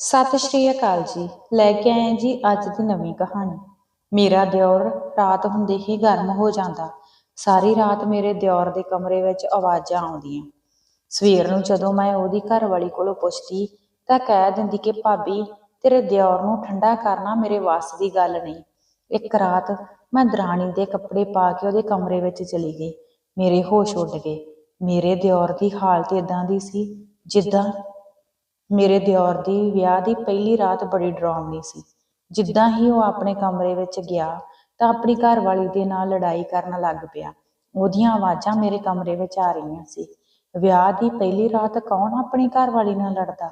ਸਤਿ ਸ਼੍ਰੀ ਅਕਾਲ ਜੀ। ਲੈ ਕੇ ਆਏ ਜੀ ਅੱਜ ਦੀ ਨਵੀਂ ਕਹਾਣੀ। ਮੇਰਾ ਦਿਓਰ ਰਾਤ ਹੁੰਦੇ ਹੀ ਗਰਮ ਹੋ ਜਾਂਦਾ। ਸਾਰੀ ਰਾਤ ਮੇਰੇ ਦਿਓਰ ਦੇ ਕਮਰੇ ਵਿੱਚ ਆਵਾਜ਼ਾਂ ਆਉਂਦੀਆਂ। ਸਵੇਰ ਨੂੰ ਜਦੋਂ ਮੈਂ ਉਹਦੀ ਘਰਵਾਲੀ ਕੋਲੋਂ ਪੁੱਛਦੀ, ਤਾਂ ਕਹਿ ਦਿੰਦੀ ਕਿ, ਭਾਬੀ, ਤੇਰੇ ਦਿਓਰ ਨੂੰ ਠੰਡਾ ਕਰਨਾ ਮੇਰੇ ਵੱਸ ਦੀ ਗੱਲ ਨਹੀਂ। ਇੱਕ ਰਾਤ ਮੈਂ ਦਰਾਣੀ ਦੇ ਕੱਪੜੇ ਪਾ ਕੇ ਉਹਦੇ ਕਮਰੇ ਵਿੱਚ ਚਲੀ ਗਈ। ਮੇਰੇ ਹੋਸ਼ ਉੱਡ ਗਏ। ਮੇਰੇ ਦਿਓਰ ਦੀ ਹਾਲਤ ਇਦਾਂ ਦੀ ਸੀ ਜਿੱਦਾਂ ਮੇਰੇ ਦਿਓਰ ਦੀ ਵਿਆਹ ਦੀ ਪਹਿਲੀ ਰਾਤ ਬੜੀ ਡਰਾਵਨੀ ਸੀ। ਜਿੱਦਾਂ ਹੀ ਉਹ ਆਪਣੇ ਕਮਰੇ ਵਿੱਚ ਗਿਆ, ਤਾਂ ਆਪਣੀ ਘਰਵਾਲੀ ਦੇ ਨਾਲ ਲੜਾਈ ਕਰਨ ਲੱਗ ਪਿਆ। ਉਹਦੀਆਂ ਆਵਾਜ਼ਾਂ ਮੇਰੇ ਕਮਰੇ ਵਿੱਚ ਆ ਰਹੀਆਂ ਸੀ। ਵਿਆਹ ਦੀ ਪਹਿਲੀ ਰਾਤ ਕੌਣ ਆਪਣੀ ਘਰਵਾਲੀ ਨਾਲ ਲੜਦਾ?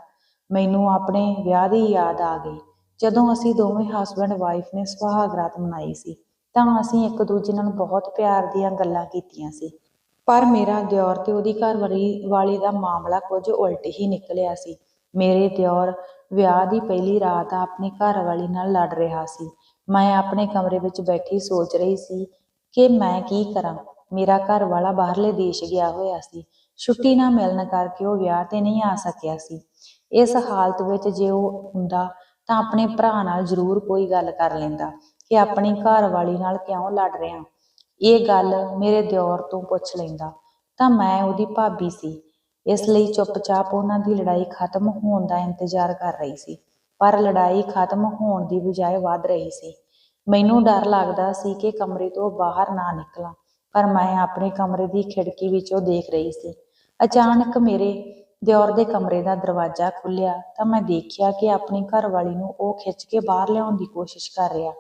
ਮੈਨੂੰ ਆਪਣੇ ਵਿਆਹ ਦੀ ਯਾਦ ਆ ਗਈ। ਜਦੋਂ ਅਸੀਂ ਦੋਵੇਂ ਹਸਬੰਡ ਵਾਈਫ ਨੇ ਸੁਹਾਗ ਰਾਤ ਮਨਾਈ ਸੀ, ਤਾਂ ਅਸੀਂ ਇੱਕ ਦੂਜੇ ਨਾਲ ਬਹੁਤ ਪਿਆਰ ਦੀਆਂ ਗੱਲਾਂ ਕੀਤੀਆਂ ਸੀ। ਪਰ ਮੇਰਾ ਦਿਓਰ ਤੇ ਉਹਦੀ ਘਰਵਾਲੀ ਵਾਲੀ ਦਾ ਮਾਮਲਾ ਕੁਝ ਉਲਟ ਹੀ ਨਿਕਲਿਆ ਸੀ। ਮੇਰੇ ਦਿਓਰ ਵਿਆਹ ਦੀ ਪਹਿਲੀ ਰਾਤ ਆਪਣੀ ਘਰਵਾਲੀ ਨਾਲ ਲੜ ਰਿਹਾ ਸੀ। ਮੈਂ ਆਪਣੇ ਕਮਰੇ ਵਿੱਚ ਬੈਠੀ ਸੋਚ ਰਹੀ ਸੀ ਕਿ ਮੈਂ ਕੀ ਕਰਾਂ। ਮੇਰਾ ਘਰ ਵਾਲਾ ਬਾਹਰਲੇ ਦੇਸ਼ ਗਿਆ ਹੋਇਆ ਸੀ। ਛੁੱਟੀ ਨਾ ਮਿਲਣ ਕਰਕੇ ਉਹ ਵਿਆਹ ਤੇ ਨਹੀਂ ਆ ਸਕਿਆ ਸੀ। ਇਸ ਹਾਲਤ ਵਿੱਚ ਜੇ ਉਹ ਹੁੰਦਾ ਤਾਂ ਆਪਣੇ ਭਰਾ ਨਾਲ ਜ਼ਰੂਰ ਕੋਈ ਗੱਲ ਕਰ ਲੈਂਦਾ ਕਿ ਆਪਣੀ ਘਰਵਾਲੀ ਨਾਲ ਕਿਉਂ ਲੜ ਰਿਹਾ। ਇਹ ਗੱਲ ਮੇਰੇ ਦਿਓਰ ਤੋਂ ਪੁੱਛ ਲੈਂਦਾ ਤਾਂ ਮੈਂ ਉਹਦੀ ਭਾਬੀ ਸੀ। ਇਸ ਲਈ ਚੁੱਪਚਾਪ ਉਹਨਾਂ ਦੀ ਲੜਾਈ ਖਤਮ ਹੋਣ ਦਾ ਇੰਤਜ਼ਾਰ ਕਰ ਰਹੀ ਸੀ, ਪਰ ਲੜਾਈ ਖਤਮ ਹੋਣ ਦੀ ਬਜਾਏ ਵੱਧ ਰਹੀ ਸੀ। ਮੈਨੂੰ ਡਰ ਲੱਗਦਾ ਸੀ ਕਿ ਕਮਰੇ ਤੋਂ ਬਾਹਰ ਨਾ ਨਿਕਲਾਂ, ਪਰ ਮੈਂ ਆਪਣੇ ਕਮਰੇ ਦੀ ਖਿੜਕੀ ਵਿੱਚੋਂ ਦੇਖ ਰਹੀ ਸੀ। ਅਚਾਨਕ ਮੇਰੇ ਦਿਓਰ ਦੇ ਕਮਰੇ ਦਾ ਦਰਵਾਜ਼ਾ ਖੁੱਲਿਆ ਤਾਂ ਮੈਂ ਦੇਖਿਆ ਕਿ ਆਪਣੀ ਘਰਵਾਲੀ ਨੂੰ ਉਹ ਖਿੱਚ ਕੇ ਬਾਹਰ ਲਿਆਉਣ ਦੀ ਕੋਸ਼ਿਸ਼ ਕਰ ਰਿਹਾ,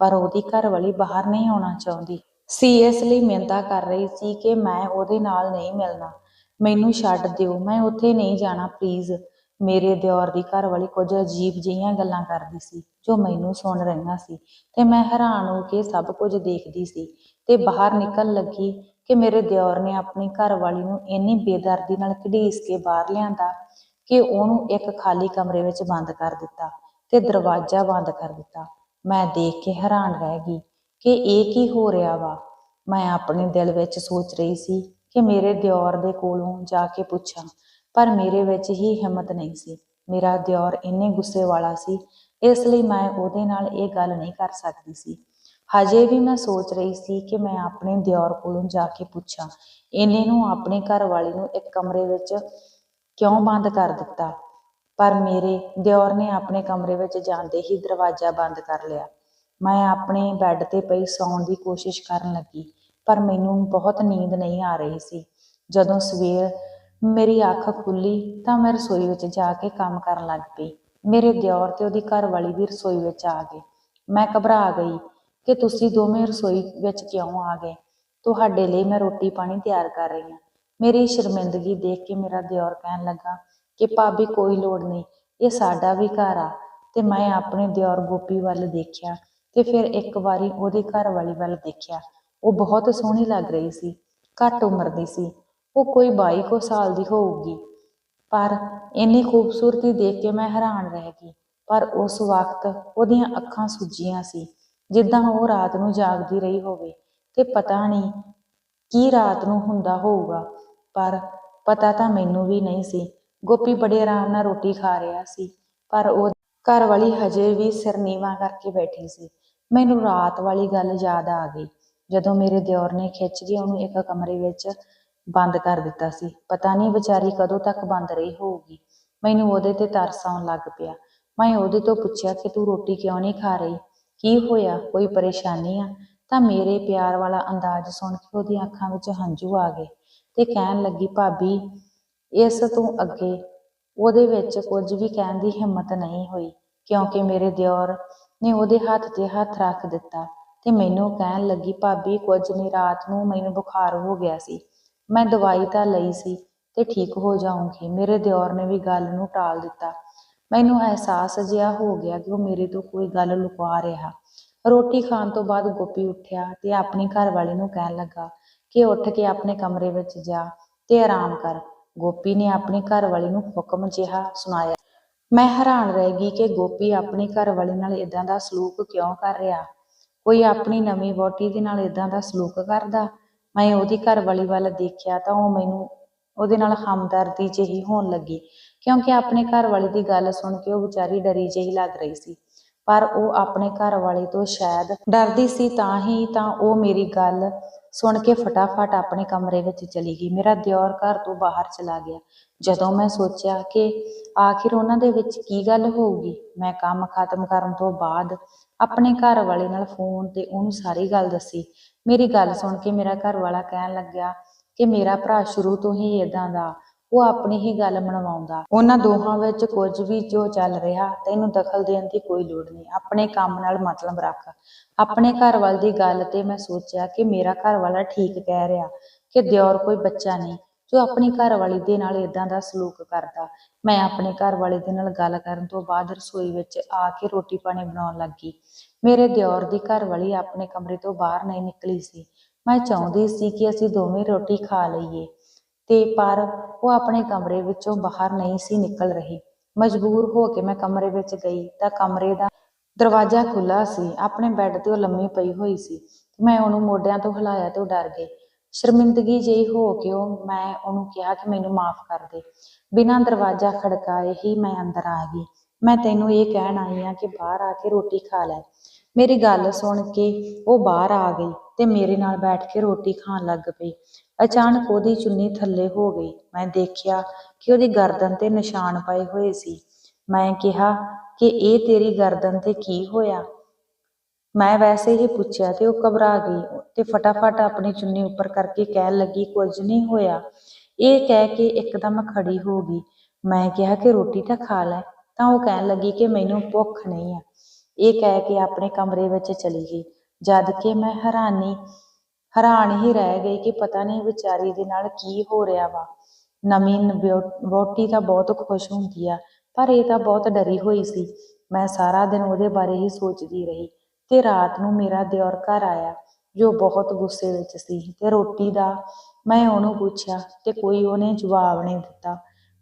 ਪਰ ਉਹਦੀ ਘਰਵਾਲੀ ਬਾਹਰ ਨਹੀਂ ਆਉਣਾ ਚਾਹੁੰਦੀ। ਸੀ ਇਸ ਲਈ ਮਿੰਤਾ ਕਰ ਰਹੀ ਸੀ ਕਿ ਮੈਂ ਉਹਦੇ ਨਾਲ ਨਹੀਂ ਮਿਲਣਾ। ਮੈਨੂੰ ਛੱਡ ਦਿਓ, ਮੈਂ ਉੱਥੇ ਨਹੀਂ ਜਾਣਾ ਪਲੀਜ਼ ਮੇਰੇ ਦਿਓਰ ਦੀ ਘਰਵਾਲੀ ਕੁਝ ਅਜੀਬ ਜਿਹੀਆਂ ਗੱਲਾਂ ਕਰਦੀ ਸੀ, ਜੋ ਮੈਨੂੰ ਸੁਣ ਰਹੀਆਂ ਸੀ। ਤੇ ਮੈਂ ਹੈਰਾਨ ਹੋ ਕੇ ਸਭ ਕੁਝ ਦੇਖਦੀ ਸੀ। ਤੇ ਬਾਹਰ ਨਿਕਲ ਲੱਗੀ ਕਿ ਮੇਰੇ ਦਿਓਰ ਨੇ ਆਪਣੀ ਘਰਵਾਲੀ ਨੂੰ ਇੰਨੀ ਬੇਦਰਦੀ ਨਾਲ ਘੜੀਸ ਕੇ ਬਾਹਰ ਲਿਆਂਦਾ ਕਿ ਉਹਨੂੰ ਇੱਕ ਖਾਲੀ ਕਮਰੇ ਵਿੱਚ ਬੰਦ ਕਰ ਦਿੱਤਾ ਤੇ ਦਰਵਾਜ਼ਾ ਬੰਦ ਕਰ ਦਿੱਤਾ। ਮੈਂ ਦੇਖ ਕੇ ਹੈਰਾਨ ਰਹਿ ਗਈ ਕਿ ਇਹ ਕੀ ਹੋ ਰਿਹਾ ਵਾ? ਮੈਂ ਆਪਣੇ ਦਿਲ ਵਿੱਚ ਸੋਚ ਰਹੀ ਸੀ ਕਿ ਮੇਰੇ ਦਿਓਰ ਦੇ ਕੋਲੋਂ ਜਾ ਕੇ ਪੁੱਛਾਂ, ਪਰ ਮੇਰੇ ਵਿੱਚ ਹੀ ਹਿੰਮਤ ਨਹੀਂ ਸੀ। ਮੇਰਾ ਦਿਓਰ ਇੰਨੇ ਗੁੱਸੇ ਵਾਲਾ ਸੀ, ਇਸ ਲਈ ਮੈਂ ਉਹਦੇ ਨਾਲ ਇਹ ਗੱਲ ਨਹੀਂ ਕਰ ਸਕਦੀ ਸੀ। ਹਜੇ ਵੀ ਮੈਂ ਸੋਚ ਰਹੀ ਸੀ ਕਿ ਮੈਂ ਆਪਣੇ ਦਿਓਰ ਕੋਲੋਂ ਜਾ ਕੇ ਪੁੱਛਾਂ, ਇਹਨੇ ਨੂੰ ਆਪਣੇ ਘਰ ਵਾਲੀ ਨੂੰ ਇੱਕ ਕਮਰੇ ਵਿੱਚ ਕਿਉਂ ਬੰਦ ਕਰ ਦਿੱਤਾ? ਪਰ ਮੇਰੇ ਦਿਓਰ ਨੇ ਆਪਣੇ ਕਮਰੇ ਵਿੱਚ ਜਾਂਦੇ ਹੀ ਦਰਵਾਜ਼ਾ ਬੰਦ ਕਰ ਲਿਆ। ਮੈਂ ਆਪਣੇ ਬੈੱਡ ਤੇ ਪਈ ਸੌਣ ਦੀ ਕੋਸ਼ਿਸ਼ ਕਰਨ ਲੱਗੀ। ਪਰ ਮੈਨੂੰ ਬਹੁਤ ਨੀਂਦ ਨਹੀਂ ਆ ਰਹੀ ਸੀ। ਜਦੋਂ ਸਵੇਰ ਮੇਰੀ ਅੱਖ ਖੁੱਲੀ ਤਾਂ ਮੈਂ ਰਸੋਈ ਵਿੱਚ ਜਾ ਕੇ ਕੰਮ ਕਰਨ ਲੱਗ ਪਈ। ਮੇਰੇ ਦਿਓਰ ਤੇ ਉਹਦੀ ਘਰਵਾਲੀ ਵੀ ਰਸੋਈ ਵਿੱਚ ਆ ਗਏ। ਮੈਂ ਘਬਰਾ ਗਈ ਕਿ ਤੁਸੀਂ ਦੋਵੇਂ ਰਸੋਈ ਵਿੱਚ ਕਿਉਂ ਆ ਗਏ? ਤੁਹਾਡੇ ਲਈ ਮੈਂ ਰੋਟੀ ਪਾਣੀ ਤਿਆਰ ਕਰ ਰਹੀ ਹਾਂ। ਮੇਰੀ ਸ਼ਰਮਿੰਦਗੀ ਦੇਖ ਕੇ ਮੇਰਾ ਦਿਓਰ ਕਹਿਣ ਲੱਗਾ ਕਿ ਭਾਬੀ ਕੋਈ ਲੋੜ ਨਹੀਂ, ਇਹ ਸਾਡਾ ਵੀ ਘਰ ਆ। ਤੇ ਮੈਂ ਆਪਣੇ ਦਿਓਰ ਗੋਪੀ ਵੱਲ ਦੇਖਿਆ ਤੇ ਫਿਰ ਇੱਕ ਵਾਰੀ ਉਹਦੀ ਘਰਵਾਲੀ ਵੱਲ ਦੇਖਿਆ। ਉਹ ਬਹੁਤ ਸੋਹਣੀ ਲੱਗ ਰਹੀ ਸੀ, ਘੱਟ ਉਮਰ ਦੀ ਸੀ, ਉਹ ਕੋਈ 22 ਕੁ ਸਾਲ ਦੀ ਹੋਊਗੀ। ਪਰ ਇੰਨੀ ਖੂਬਸੂਰਤੀ ਦੇਖ ਕੇ ਮੈਂ ਹੈਰਾਨ ਰਹਿ ਗਈ, ਪਰ ਉਸ ਵਕਤ ਉਹਦੀਆਂ ਅੱਖਾਂ ਸੁੱਜੀਆਂ ਸੀ, ਜਿੱਦਾਂ ਉਹ ਰਾਤ ਨੂੰ ਜਾਗਦੀ ਰਹੀ ਹੋਵੇ, ਤੇ ਪਤਾ ਨਹੀਂ ਕੀ ਰਾਤ ਨੂੰ ਹੁੰਦਾ ਹੋਊਗਾ, ਪਰ ਪਤਾ ਤਾਂ ਮੈਨੂੰ ਵੀ ਨਹੀਂ ਸੀ, ਗੋਪੀ ਬੜੇ ਆਰਾਮ ਨਾਲ ਰੋਟੀ ਖਾ ਰਿਹਾ ਸੀ, ਪਰ ਉਹ ਘਰ ਵਾਲੀ ਹਜੇ ਵੀ ਸਿਰ ਨੀਵਾਂ ਕਰਕੇ ਬੈਠੀ ਸੀ, ਮੈਨੂੰ ਰਾਤ ਵਾਲੀ ਗੱਲ ਯਾਦ ਆ ਗਈ। ਜਦੋਂ ਮੇਰੇ ਦਿਓਰ ਨੇ ਖਿੱਚ ਕੇ ਉਹਨੂੰ ਇੱਕ ਕਮਰੇ ਵਿੱਚ ਬੰਦ ਕਰ ਦਿੱਤਾ ਸੀ। ਪਤਾ ਨਹੀਂ ਵਿਚਾਰੀ ਕਦੋਂ ਤੱਕ ਬੰਦ ਰਹੀ ਹੋਊਗੀ। ਮੈਨੂੰ ਉਹਦੇ ਤੇ ਤਰਸ ਆਉਣ ਲੱਗ ਪਿਆ। ਮੈਂ ਉਹਦੇ ਤੋਂ ਪੁੱਛਿਆ ਕਿ ਤੂੰ ਰੋਟੀ ਕਿਉਂ ਨਹੀਂ ਖਾ ਰਹੀ? ਕੀ ਹੋਇਆ? ਕੋਈ ਪਰੇਸ਼ਾਨੀ ਆ? ਤਾਂ ਮੇਰੇ ਪਿਆਰ ਵਾਲਾ ਅੰਦਾਜ਼ ਸੁਣ ਕੇ ਉਹਦੀਆਂ ਅੱਖਾਂ ਵਿੱਚ ਹੰਝੂ ਆ ਗਏ ਤੇ ਕਹਿਣ ਲੱਗੀ, ਭਾਬੀ, ਇਸ ਤੋਂ ਅੱਗੇ ਉਹਦੇ ਵਿੱਚ ਕੁਝ ਵੀ ਕਹਿਣ ਦੀ ਹਿੰਮਤ ਨਹੀਂ ਹੋਈ, ਕਿਉਂਕਿ ਮੇਰੇ ਦਿਓਰ ਨੇ ਉਹਦੇ ਹੱਥ ਤੇ ਹੱਥ ਰੱਖ ਦਿੱਤਾ। ਤੇ ਮੈਨੂੰ ਕਹਿਣ ਲੱਗੀ, ਭਾਬੀ, ਕੁਝ ਨਹੀਂ, ਰਾਤ ਨੂੰ ਮੈਨੂੰ ਬੁਖਾਰ ਹੋ ਗਿਆ ਸੀ। ਮੈਂ ਦਵਾਈ ਤਾਂ ਲਈ ਸੀ ਤੇ ਠੀਕ ਹੋ ਜਾਊਂਗੀ। ਮੇਰੇ ਦਿਓਰ ਨੇ ਵੀ ਗੱਲ ਨੂੰ ਟਾਲ ਦਿੱਤਾ। ਮੈਨੂੰ ਅਹਿਸਾਸ ਜਿਹਾ ਹੋ ਗਿਆ ਕਿ ਉਹ ਮੇਰੇ ਤੋਂ ਕੋਈ ਗੱਲ ਲੁਕਵਾ ਰਿਹਾ। ਰੋਟੀ ਖਾਣ ਤੋਂ ਬਾਅਦ ਗੋਪੀ ਉੱਠਿਆ ਤੇ ਆਪਣੀ ਘਰਵਾਲੀ ਨੂੰ ਕਹਿਣ ਲੱਗਾ ਕਿ ਉੱਠ ਕੇ ਆਪਣੇ ਕਮਰੇ ਵਿੱਚ ਜਾ ਤੇ ਆਰਾਮ ਕਰ। ਗੋਪੀ ਨੇ ਆਪਣੀ ਘਰਵਾਲੀ ਨੂੰ ਹੁਕਮ ਜਿਹਾ ਸੁਣਾਇਆ। ਮੈਂ ਹੈਰਾਨ ਰਹਿ ਗਈ ਕਿ ਗੋਪੀ ਆਪਣੀ ਘਰਵਾਲੀ ਨਾਲ ਇਦਾਂ ਦਾ ਸਲੂਕ ਕਿਉਂ ਕਰ ਰਿਹਾ? ਕੋਈ ਆਪਣੀ ਨਵੀਂ ਵਹੁਟੀ ਦੇ ਨਾਲ ਇਦਾਂ ਦਾ ਸਲੂਕ ਕਰਦਾ, ਮੈਂ ਉਹਦੀ ਘਰਵਾਲੀ ਵੱਲ ਦੇਖਿਆ ਤਾਂ ਉਹ ਮੈਨੂੰ ਉਹਦੇ ਨਾਲ ਹਮਦਰਦੀ ਜਿਹੀ ਹੋਣ ਲੱਗੀ, ਕਿਉਂਕਿ ਆਪਣੇ ਘਰ ਵਾਲੀ ਦੀ ਗੱਲ ਸੁਣ ਕੇ ਉਹ ਵਿਚਾਰੀ ਡਰੀ ਜਿਹੀ ਲੱਗ ਰਹੀ ਸੀ। ਪਰ ਉਹ ਆਪਣੇ ਘਰ ਵਾਲੇ ਤੋਂ ਸ਼ਾਇਦ ਡਰਦੀ ਸੀ ਤਾਂ ਹੀ ਤਾਂ ਉਹ ਮੇਰੀ ਗੱਲ ਸੁਣ ਕੇ ਫਟਾਫਟ ਆਪਣੇ ਕਮਰੇ ਵਿੱਚ ਚਲੀ ਗਈ। ਮੇਰਾ ਦਿਓਰ ਘਰ ਤੋਂ ਬਾਹਰ ਚਲਾ ਗਿਆ। ਜਦੋਂ ਮੈਂ ਸੋਚਿਆ ਕਿ ਆਖਿਰ ਉਹਨਾਂ ਦੇ ਵਿੱਚ ਕੀ ਗੱਲ ਹੋਊਗੀ, ਮੈਂ ਕੰਮ ਖਤਮ ਕਰਨ ਤੋਂ ਬਾਅਦ ਆਪਣੇ ਘਰ ਵਾਲੇ ਨਾਲ ਫੋਨ ਤੇ ਉਹਨੂੰ ਸਾਰੀ ਗੱਲ ਦੱਸੀ। ਮੇਰੀ ਗੱਲ ਸੁਣ ਕੇ ਮੇਰਾ ਘਰ ਵਾਲਾ ਕਹਿਣ ਲੱਗਿਆ ਕਿ ਮੇਰਾ ਭਰਾ ਸ਼ੁਰੂ ਤੋਂ ਹੀ ਇਦਾਂ ਦਾ, ਉਹ ਆਪਣੀ ਹੀ ਗੱਲ ਮਨਵਾਉਂਦਾ। ਉਹਨਾਂ ਦੋਹਾਂ ਵਿੱਚ ਕੁਝ ਵੀ ਜੋ ਚੱਲ ਰਿਹਾ, ਤੈਨੂੰ ਦਖਲ ਦੇਣ ਦੀ ਕੋਈ ਲੋੜ ਨਹੀਂ। ਆਪਣੇ ਕੰਮ ਨਾਲ ਮਤਲਬ ਰੱਖ। ਆਪਣੇ ਘਰ ਵਾਲ ਦੀ ਗੱਲ ਤੇ ਮੈਂ ਸੋਚਿਆ ਕਿ ਮੇਰਾ ਘਰ ਵਾਲਾ ਠੀਕ ਕਹਿ ਰਿਹਾ ਕਿ ਦਿਓਰ ਕੋਈ ਬੱਚਾ ਨਹੀਂ। ਜੋ ਆਪਣੀ ਘਰ ਵਾਲੀ ਦੇ ਨਾਲ ਇਦਾਂ ਦਾ ਸਲੂਕ ਕਰਦਾ। ਮੈਂ ਆਪਣੇ ਘਰ ਵਾਲੇ ਦੇ ਨਾਲ ਗੱਲ ਕਰਨ ਤੋਂ ਬਾਅਦ ਰਸੋਈ ਵਿੱਚ ਆ ਕੇ ਰੋਟੀ ਪਾਣੀ ਬਣਾਉਣ ਲੱਗੀ। ਮੇਰੇ ਦਿਓਰ ਦੀ ਘਰ ਵਾਲੀ ਆਪਣੇ ਕਮਰੇ ਤੋਂ ਬਾਹਰ ਨਹੀਂ ਨਿਕਲੀ ਸੀ। ਮੈਂ ਚਾਹੁੰਦੀ ਸੀ ਕਿ ਅਸੀਂ ਦੋਵੇਂ ਰੋਟੀ ਖਾ ਲਈਏ। ਤੇ ਪਰ ਉਹ ਆਪਣੇ ਕਮਰੇ ਵਿੱਚੋਂ ਬਾਹਰ ਨਹੀਂ ਸੀ ਨਿਕਲ ਰਹੀ। ਮਜਬੂਰ ਹੋ ਕੇ ਮੈਂ ਕਮਰੇ ਵਿੱਚ ਗਈ ਤਾਂ ਕਮਰੇ ਦਾ ਦਰਵਾਜ਼ਾ ਖੁੱਲਾ ਸੀ। ਆਪਣੇ ਬੈੱਡ ਤੇ ਉਹ ਲੰਮੀ ਪਈ ਹੋਈ ਸੀ। ਮੈਂ ਉਹਨੂੰ ਮੋਢਿਆਂ ਤੋਂ ਹਿਲਾਇਆ ਤੇ ਉਹ ਡਰ ਗਈ। ਸ਼ਰਮਿੰਦਗੀ ਜਿਹੀ ਹੋ ਕੇ ਉਹ ਮੈਂ ਉਹਨੂੰ ਕਿਹਾ ਕਿ ਮੈਨੂੰ ਮਾਫ ਕਰ ਦੇ। ਬਿਨਾਂ ਦਰਵਾਜ਼ਾ ਖੜਕਾਏ ਹੀ ਮੈਂ ਅੰਦਰ ਆ ਗਈ। ਮੈਂ ਤੈਨੂੰ ਇਹ ਕਹਿਣ ਆਈ ਆ ਕਿ ਬਾਹਰ ਆ ਕੇ ਰੋਟੀ ਖਾ ਲੈ। ਮੇਰੀ ਗੱਲ ਸੁਣ ਕੇ ਉਹ ਬਾਹਰ ਆ ਗਈ ਤੇ ਮੇਰੇ ਨਾਲ ਬੈਠ ਕੇ ਰੋਟੀ ਖਾਣ ਲੱਗ ਪਈ। ਅਚਾਨਕ ਉਹਦੀ ਚੁੰਨੀ ਥੱਲੇ ਹੋ ਗਈ। ਮੈਂ ਦੇਖਿਆ ਕਿ ਉਹਦੀ ਗਰਦਨ ਤੇ ਨਿਸ਼ਾਨ ਪਏ ਹੋਏ ਸੀ। ਮੈਂ ਕਿਹਾ ਕਿ ਇਹ ਤੇਰੀ ਗਰਦਨ ਤੇ ਕੀ ਹੋਇਆ? ਮੈਂ ਵੈਸੇ ਹੀ ਪੁੱਛਿਆ ਤੇ ਉਹ ਘਬਰਾ ਗਈ ਤੇ ਫਟਾਫਟ ਆਪਣੀ ਚੁੰਨੀ ਉੱਪਰ ਕਰਕੇ ਕਹਿਣ ਲੱਗੀ, ਕੁਝ ਨਹੀਂ ਹੋਇਆ। ਇਹ ਕਹਿ ਕੇ ਇੱਕਦਮ ਖੜੀ ਹੋ ਗਈ। ਮੈਂ ਕਿਹਾ, ਕਿ ਰੋਟੀ ਤਾਂ ਖਾ ਲੈ। ਤਾਂ ਉਹ ਕਹਿਣ ਲੱਗੀ ਕਿ ਮੈਨੂੰ ਭੁੱਖ ਨਹੀਂ ਆ। ਇਹ ਕਹਿ ਕੇ ਆਪਣੇ ਕਮਰੇ ਵਿੱਚ ਚਲੀ ਗਈ। ਜਦ ਕਿ ਮੈਂ ਹੈਰਾਨੀ, ਹੈਰਾਨ ਹੀ ਰਹਿ ਗਈ ਕਿ ਪਤਾ ਨਹੀਂ ਵਿਚਾਰੀ ਦੇ ਨਾਲ ਕੀ ਹੋ ਰਿਹਾ ਵਾ। ਨਵੀਂ ਵਿਆਹ- ਵਹੁਟੀ ਤਾਂ ਬਹੁਤ ਖੁਸ਼ ਹੁੰਦੀ ਆ, ਪਰ ਇਹ ਤਾਂ ਬਹੁਤ ਡਰੀ ਹੋਈ ਸੀ। ਮੈਂ ਸਾਰਾ ਦਿਨ ਉਹਦੇ ਬਾਰੇ ਹੀ ਸੋਚਦੀ ਰਹੀ। ਤੇ ਰਾਤ ਨੂੰ ਮੇਰਾ ਦਿਓਰ ਘਰ ਆਇਆ, ਜੋ ਬਹੁਤ ਗੁੱਸੇ ਵਿੱਚ ਸੀ ਤੇ ਰੋਟੀ ਦਾ ਮੈਂ ਉਹਨੂੰ ਪੁੱਛਿਆ ਤੇ ਕੋਈ ਉਹਨੇ ਜਵਾਬ ਨਹੀਂ ਦਿੱਤਾ।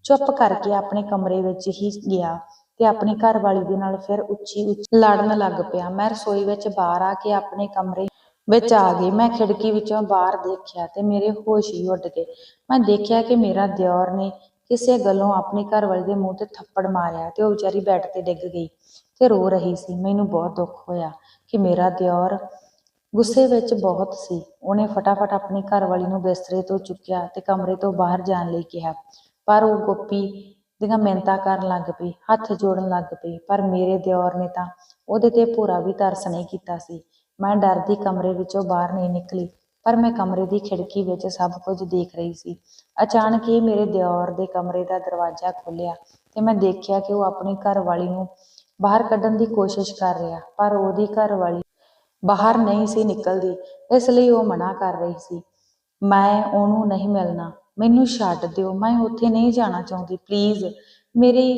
ਚੁੱਪ ਕਰਕੇ ਆਪਣੇ ਕਮਰੇ ਵਿੱਚ ਹੀ ਗਿਆ ਤੇ ਆਪਣੀ ਘਰ ਵਾਲੀ ਦੇ ਨਾਲ ਫਿਰ ਉੱਚੀ ਉੱਚੀ ਲੜਨ ਲੱਗ ਪਿਆ। ਮੈਂ ਰਸੋਈ ਵਿੱਚ ਬਾਹਰ ਆ ਕੇ ਆਪਣੇ ਕਮਰੇ ਵਿੱਚ ਆ ਗਈ। ਮੈਂ ਖਿੜਕੀ ਵਿੱਚੋਂ ਬਾਹਰ ਦੇਖਿਆ ਤੇ ਮੇਰੇ ਹੋਸ਼ ਹੀ ਉੱਡ ਗਏ। ਮੈਂ ਦੇਖਿਆ ਕਿ ਮੇਰਾ ਦਿਓਰ ਨੇ ਕਿਸੇ ਗੱਲੋਂ ਆਪਣੀ ਘਰਵਾਲੀ ਦੇ ਮੂੰਹ ਤੇ ਥੱਪੜ ਮਾਰਿਆ ਤੇ ਉਹ ਵਿਚਾਰੀ ਬੈੱਡ ਤੇ ਡਿੱਗ ਗਈ। ਤੇ ਰੋ ਰਹੀ ਸੀ। ਮੈਨੂੰ ਬਹੁਤ ਦੁੱਖ ਹੋਇਆ ਕਿ ਮੇਰਾ ਦਿਓਰ ਗੁੱਸੇ ਵਿੱਚ ਬਹੁਤ ਸੀ। ਉਹਨੇ ਫਟਾਫਟ ਆਪਣੀ ਘਰਵਾਲੀ ਨੂੰ ਬਿਸਤਰੇ ਤੋਂ ਚੁੱਕਿਆ ਤੇ ਕਮਰੇ ਤੋਂ ਬਾਹਰ ਜਾਣ ਲਈ ਕਿਹਾ। ਪਰ ਉਹ ਗੋਪੀ ਦੀਆਂ ਮਿੰਨਤਾਂ ਕਰਨ ਲੱਗ ਪਈ, ਹੱਥ ਜੋੜਨ ਲੱਗ ਪਈ। ਪਰ ਮੇਰੇ ਦਿਓਰ ਨੇ ਤਾਂ ਉਹਦੇ ਤੇ ਭੋਰਾ ਵੀ ਤਰਸ ਨਹੀਂ ਕੀਤਾ ਸੀ। ਮੈਂ ਡਰਦੀ ਕਮਰੇ ਵਿੱਚੋਂ ਬਾਹਰ ਨਹੀਂ ਨਿਕਲੀ, ਪਰ ਮੈਂ ਕਮਰੇ ਦੀ ਖਿੜਕੀ ਵਿੱਚ ਸਭ ਕੁਝ ਦੇਖ ਰਹੀ ਸੀ। ਅਚਾਨਕ ਹੀ ਮੇਰੇ ਦਿਓਰ ਦੇ ਕਮਰੇ ਦਾ ਦਰਵਾਜ਼ਾ ਖੁੱਲਿਆ ਤੇ ਮੈਂ ਦੇਖਿਆ ਕਿ ਉਹ ਆਪਣੀ ਘਰਵਾਲੀ ਨੂੰ ਬਾਹਰ ਕੱਢਣ ਦੀ ਕੋਸ਼ਿਸ਼ ਕਰ ਰਿਹਾ, ਪਰ ਉਹਦੀ ਘਰਵਾਲੀ ਬਾਹਰ ਨਹੀਂ ਸੀ ਨਿਕਲਦੀ, ਇਸ ਲਈ ਉਹ ਮਨਾ ਕਰ ਰਹੀ ਸੀ। ਮੈਂ ਉਹਨੂੰ ਨਹੀਂ ਮਿਲਣਾ, ਮੈਨੂੰ ਛੱਡ ਦਿਓ, ਮੈਂ ਉੱਥੇ ਨਹੀਂ ਜਾਣਾ ਚਾਹੁੰਦੀ ਪਲੀਜ਼ ਮੇਰੀ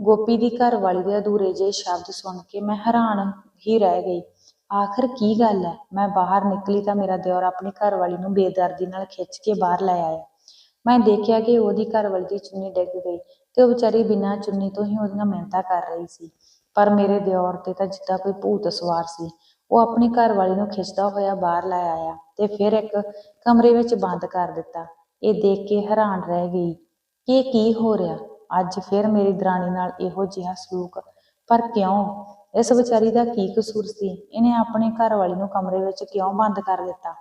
ਗੋਪੀ ਦੀ ਘਰਵਾਲੀ ਦੇ ਅਧੂਰੇ ਜਿਹੇ ਸ਼ਬਦ ਸੁਣ ਕੇ ਮੈਂ ਹੈਰਾਨ ਹੀ ਰਹਿ ਗਈ। ਆਖਰ ਕੀ ਗੱਲ ਹੈ? ਮੈਂ ਬਾਹਰ ਨਿਕਲੀ ਤਾਂ ਮੇਰਾ ਦਿਓਰ ਆਪਣੀ ਘਰਵਾਲੀ ਨੂੰ ਬੇਦਰਦੀ ਨਾਲ ਖਿੱਚ ਕੇ ਬਾਹਰ ਲੈ ਆਇਆ। ਮੈਂ ਦੇਖਿਆ ਕਿ ਉਹਦੀ ਘਰਵਾਲੀ ਦੀ ਚੁੰਨੀ ਡਿੱਗ ਗਈ ਤੇ ਉਹ ਵਿਚਾਰੀ ਬਿਨਾਂ ਚੁੰਨੀ ਤੋਂ ਹੀ ਉਹਦੀਆਂ ਮਿਹਨਤਾਂ ਕਰ ਰਹੀ ਸੀ। ਪਰ ਮੇਰੇ ਦਿਓਰ ਤੇ ਤਾਂ ਜਿੱਦਾਂ ਕੋਈ ਭੂਤ ਸਵਾਰ ਸੀ, ਉਹ ਆਪਣੀ ਘਰਵਾਲੀ ਨੂੰ ਖਿੱਚਦਾ ਹੋਇਆ ਬਾਹਰ ਲੈ ਆਇਆ ਤੇ ਫਿਰ ਇੱਕ ਕਮਰੇ ਵਿੱਚ ਬੰਦ ਕਰ ਦਿੱਤਾ। ਇਹ ਦੇਖ ਕੇ ਹੈਰਾਨ ਰਹਿ ਗਈ ਕਿ ਇਹ ਕੀ ਹੋ ਰਿਹਾ? ਅੱਜ ਫਿਰ ਮੇਰੀ ਦਰਾਣੀ ਨਾਲ ਇਹੋ ਜਿਹਾ ਸਲੂਕ, ਪਰ ਕਿਉਂ? ਇਸ ਵਿਚਾਰੀ ਦਾ ਕੀ ਕਸੂਰ ਸੀ? ਇਹਨੇ ਆਪਣੇ ਘਰਵਾਲੀ ਨੂੰ ਕਮਰੇ ਵਿੱਚ ਕਿਉਂ ਬੰਦ ਕਰ ਦਿੱਤਾ?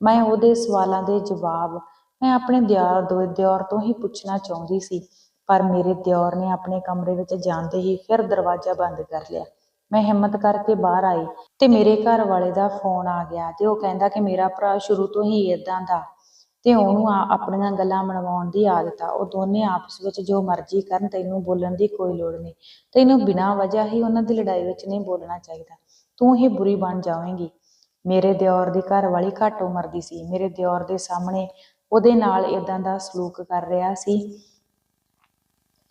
ਮੈਂ ਉਹਦੇ ਸਵਾਲਾਂ ਦੇ ਜਵਾਬ, ਮੈਂ ਆਪਣੇ ਦਿਓਰ ਦੋ ਦਿਓਰ ਤੋਂ ਹੀ ਪੁੱਛਣਾ ਚਾਹੁੰਦੀ ਸੀ। ਪਰ ਮੇਰੇ ਦਿਓਰ ਨੇ ਆਪਣੇ ਕਮਰੇ ਵਿੱਚ ਜਾਂਦੇ ਹੀ ਫਿਰ ਦਰਵਾਜ਼ਾ ਬੰਦ ਕਰ ਲਿਆ। ਮੈਂ ਹਿੰਮਤ ਕਰਕੇ ਬਾਹਰ ਆਈ ਤੇ ਮੇਰੇ ਘਰ ਵਾਲੇ ਦਾ ਫੋਨ ਆ ਗਿਆ ਤੇ ਉਹ ਕਹਿੰਦਾ ਕਿ ਮੇਰਾ ਭਰਾ ਸ਼ੁਰੂ ਤੋਂ ਹੀ ਇਦਾਂ ਦਾ ਤੇ ਉਹਨੂੰ ਆਪਣੀਆਂ ਗੱਲਾਂ ਮਨਵਾਉਣ ਦੀ ਆਦਤ ਆ। ਉਹ ਦੋਨੇ ਆਪਸ ਵਿੱਚ ਜੋ ਮਰਜ਼ੀ ਕਰਨ, ਤੈਨੂੰ ਬੋਲਣ ਦੀ ਕੋਈ ਲੋੜ ਨਹੀਂ। ਤੈਨੂੰ ਬਿਨਾਂ ਵਜ੍ਹਾ ਹੀ ਉਹਨਾਂ ਦੀ ਲੜਾਈ ਵਿੱਚ ਨਹੀਂ ਬੋਲਣਾ ਚਾਹੀਦਾ। ਤੂੰ ਹੀ ਬੁਰੀ ਬਣ ਜਾਵੇਂਗੀ। ਮੇਰੇ ਦਿਓਰ ਦੀ ਘਰ ਵਾਲੀ ਘੱਟ ਉਮਰ ਦੀ ਸੀ। ਮੇਰੇ ਦਿਓਰ ਦੇ ਸਾਹਮਣੇ ਉਹਦੇ ਨਾਲ ਇਦਾਂ ਦਾ ਸਲੂਕ ਕਰ ਰਿਹਾ ਸੀ